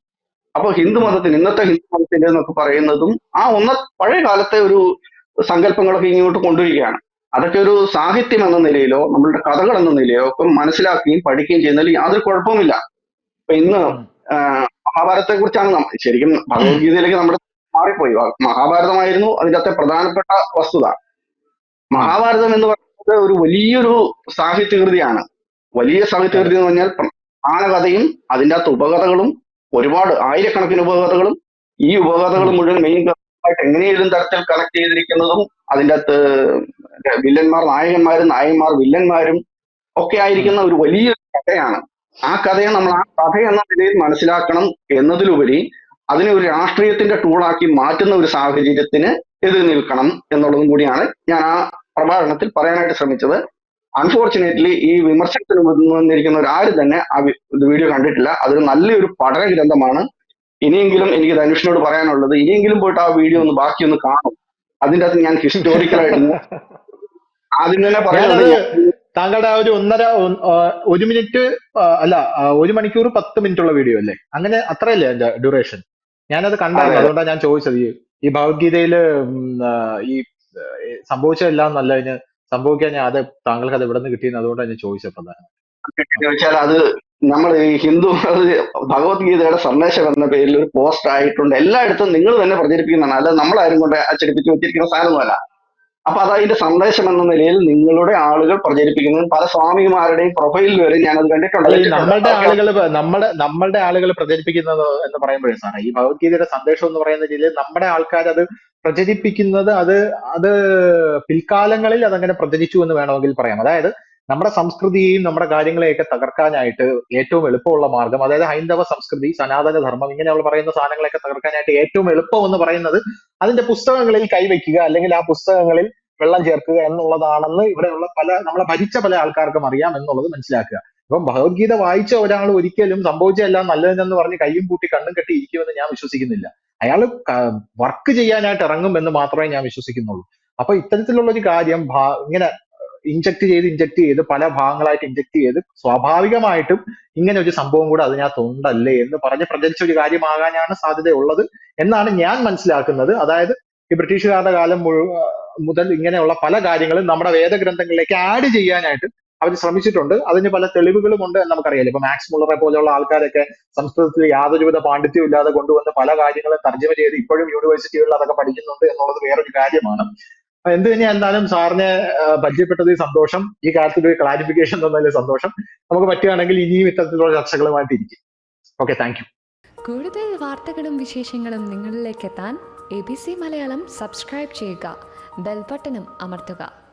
അപ്പൊ ഹിന്ദു മതത്തിന് ഇന്നത്തെ ഹിന്ദു മതത്തിന്റെ എന്നൊക്കെ പറയുന്നതും ആ ഒന്ന പഴയ കാലത്തെ ഒരു സങ്കല്പങ്ങളൊക്കെ ഇങ്ങോട്ട് കൊണ്ടുവരികയാണ്. അതൊക്കെ ഒരു സാഹിത്യം എന്ന നിലയിലോ നമ്മളുടെ കഥകൾ എന്ന നിലയിലോ ഒക്കെ മനസ്സിലാക്കുകയും പഠിക്കുകയും ചെയ്യുന്നതിൽ യാതൊരു കുഴപ്പമില്ല ഇപ്പൊ ഇന്ന്. മഹാഭാരതത്തെ കുറിച്ചാണ് ശരിക്കും ഭഗവത്ഗീതയിലേക്ക് നമ്മുടെ മാറിപ്പോയി. മഹാഭാരതമായിരുന്നു അതിന്റെ അത്ര പ്രധാനപ്പെട്ട വസ്തുത. മഹാഭാരതം എന്ന് പറയുന്നത് ഒരു വലിയൊരു സാഹിത്യകൃതിയാണ് വലിയ സാഹിത്യകൃതി എന്ന് പറഞ്ഞാൽ പ്രധാന കഥയും അതിന്റെ അകത്ത് ഉപകഥകളും ഒരുപാട് ആയിരക്കണക്കിന് ഉപകഥകളും ഈ ഉപകഥകൾ മുഴുവൻ മെയിൻ ആയിട്ട് എങ്ങനെയും തരത്തിൽ കണക്ട് ചെയ്തിരിക്കുന്നതും അതിന്റെ അകത്ത് വില്ലന്മാർ നായകന്മാരും നായകന്മാർ വില്ലന്മാരും ഒക്കെ ആയിരിക്കുന്ന ഒരു വലിയ കഥയാണ്. ആ കഥയെ നമ്മൾ ആ കഥ എന്ന നിലയിൽ മനസ്സിലാക്കണം എന്നതിലുപരി അതിനെ ഒരു രാഷ്ട്രീയത്തിന്റെ ടൂളാക്കി മാറ്റുന്ന ഒരു സാഹചര്യത്തിന് എതിർ നിൽക്കണം എന്നുള്ളതും കൂടിയാണ് ഞാൻ ആ പ്രഭാഷണത്തിൽ പറയാനായിട്ട് ശ്രമിച്ചത്. അൺഫോർച്ചുനേറ്റ്ലി ഈ വിമർശനത്തിന് വന്നിരിക്കുന്നവർ ആരും തന്നെ ആ വീഡിയോ കണ്ടിട്ടില്ല. അതൊരു നല്ലൊരു പഠന ഗ്രന്ഥമാണ്. ഇനിയെങ്കിലും എനിക്ക് ധനുഷിനോട് പറയാനുള്ളത് ഇനിയെങ്കിലും പോയിട്ട് ആ വീഡിയോ ഒന്ന് ബാക്കി ഒന്ന് കാണും. അതിന്റെ അകത്ത് ഞാൻ ഹിസ്റ്റോറിക്കലായിരുന്നു ആദ്യം തന്നെ പറയുന്നത് താങ്കളുടെ ആ ഒരു ഒന്നര ഒരു മിനിറ്റ് അല്ല ഒരു മണിക്കൂർ പത്ത് മിനിറ്റ് ഉള്ള വീഡിയോ അല്ലേ? അങ്ങനെ അത്രയല്ലേ അതിന്റെ ഡ്യൂറേഷൻ ഞാനത് കണ്ടായിരുന്നു. അതെ. അതുകൊണ്ടാണ് ഞാൻ ചോദിച്ചത്. ഈ ഭഗവത്ഗീതയിൽ ഈ സംഭവിച്ചതെല്ലാം നല്ലതിന് സംഭവിക്കാൻ ഞാൻ അത് താങ്കൾക്ക് അത് എവിടെ നിന്ന് കിട്ടിയെന്ന് അതുകൊണ്ടാണ് ഞാൻ ചോദിച്ചത് പ്രധാനം ചോദിച്ചാൽ അത് നമ്മൾ ഈ ഹിന്ദു ഭഗവത്ഗീതയുടെ സന്ദേശം എന്ന പേരിൽ ഒരു പോസ്റ്റ് ആയിട്ടുണ്ട്. എല്ലായിടത്തും നിങ്ങൾ തന്നെ പ്രചരിപ്പിക്കുന്നതാണ്. അല്ലാതെ നമ്മളാരും കൊണ്ട് അച്ചടിപ്പിച്ച് വെച്ചിരിക്കുന്ന സാധനമല്ല അപ്പൊ അത് അതിന്റെ സന്ദേശം എന്ന നിലയിൽ നിങ്ങളുടെ ആളുകൾ പ്രചരിപ്പിക്കുന്നത്. പല സ്വാമിമാരുടെയും പ്രൊഫൈൽ വരെ ഞാൻ അത് കണ്ടിട്ടുണ്ട് നമ്മളുടെ ആളുകൾ നമ്മുടെ നമ്മളുടെ ആളുകൾ പ്രചരിപ്പിക്കുന്നത് എന്ന് പറയുമ്പോഴേ സാറേ ഈ ഭഗവത്ഗീതയുടെ സന്ദേശം എന്ന് പറയുന്ന രീതിയിൽ നമ്മുടെ ആൾക്കാർ അത് പ്രചരിപ്പിക്കുന്നത് അത് അത് പിൽക്കാലങ്ങളിൽ അതങ്ങനെ പ്രചരിച്ചു എന്ന് വേണമെങ്കിൽ പറയാം. അതായത് നമ്മുടെ സംസ്കൃതിയെയും നമ്മുടെ കാര്യങ്ങളെയൊക്കെ തകർക്കാനായിട്ട് ഏറ്റവും എളുപ്പമുള്ള മാർഗം അതായത് ഹൈന്ദവ സംസ്കൃതി സനാതന ധർമ്മം അവൾ പറയുന്ന സാധനങ്ങളൊക്കെ തകർക്കാനായിട്ട് ഏറ്റവും എളുപ്പം എന്ന് പറയുന്നത് അതിന്റെ പുസ്തകങ്ങളിൽ കൈവയ്ക്കുക അല്ലെങ്കിൽ ആ പുസ്തകങ്ങളിൽ വെള്ളം ചേർക്കുക എന്നുള്ളതാണെന്ന് ഇവിടെയുള്ള പല നമ്മളെ ഭരിച്ച പല ആൾക്കാർക്കും അറിയാം എന്നുള്ളത് മനസ്സിലാക്കുക. ഇപ്പം ഭഗവത്ഗീത വായിച്ച ഒരാൾ ഒരിക്കലും സംഭവിച്ചതെല്ലാം നല്ലതെന്ന് പറഞ്ഞ് കയ്യും കൂട്ടി കണ്ണും കെട്ടി ഇരിക്കുമെന്ന് ഞാൻ വിശ്വസിക്കുന്നില്ല. അയാൾ വർക്ക് ചെയ്യാനായിട്ട് ഇറങ്ങും എന്ന് മാത്രമേ ഞാൻ വിശ്വസിക്കുന്നുള്ളൂ. അപ്പൊ ഇത്തരത്തിലുള്ള ഒരു കാര്യം ഇങ്ങനെ ഇഞ്ചക്ട് ചെയ്ത് ഇഞ്ചക്ട് ചെയ്ത് പല ഭാഗങ്ങളായിട്ട് ഇഞ്ചക്ട് ചെയ്ത് സ്വാഭാവികമായിട്ടും ഇങ്ങനെ ഒരു സംഭവം കൂടെ അതിനകത്ത് ഉണ്ടല്ലേ എന്ന് പറഞ്ഞ് പ്രചരിച്ച ഒരു കാര്യമാകാനാണ് സാധ്യതയുള്ളത് എന്നാണ് ഞാൻ മനസ്സിലാക്കുന്നത്. അതായത് ഈ ബ്രിട്ടീഷുകാരുടെ കാലം മുഴുവൻ മുതൽ ഇങ്ങനെയുള്ള പല കാര്യങ്ങളും നമ്മുടെ വേദഗ്രന്ഥങ്ങളിലേക്ക് ആഡ് ചെയ്യാനായിട്ട് അവർ ശ്രമിച്ചിട്ടുണ്ട്. അതിന് പല തെളിവുകളും ഉണ്ട് എന്ന് നമുക്കറിയാലോ. ഇപ്പൊ മാക്സ് മുള്ളറെ പോലെയുള്ള ആൾക്കാരൊക്കെ സംസ്കൃതത്തിൽ യാതൊരുവിധ പാണ്ഡിത്യം ഇല്ലാതെ കൊണ്ടുവന്ന് പല കാര്യങ്ങളും തർജമ ചെയ്ത് ഇപ്പോഴും യൂണിവേഴ്സിറ്റികളിൽ അതൊക്കെ പഠിക്കുന്നുണ്ട് എന്നുള്ളത് വേറൊരു കാര്യമാണ്. എന്ത് തന്നെയായിരുന്നാലും സാറിനെ ആ, പരിചയപ്പെട്ടതിൽ സന്തോഷം. ഈ കാര്യത്തിൽ ഒരു ക്ലാരിഫിക്കേഷൻ തന്നതിൽ സന്തോഷം. നമുക്ക് പറ്റുകയാണെങ്കിൽ ഇനിയും ഇത്തരത്തിലുള്ള ചർച്ചകളുമായിട്ട് ഇരിക്കും. ഓക്കെ താങ്ക് കൂടുതൽ വാർത്തകളും വിശേഷങ്ങളും നിങ്ങളിലേക്ക് എത്താൻ A B C Malayalam subscribe ചെയ്യുക. ബെൽബട്ടനും അമർത്തുക.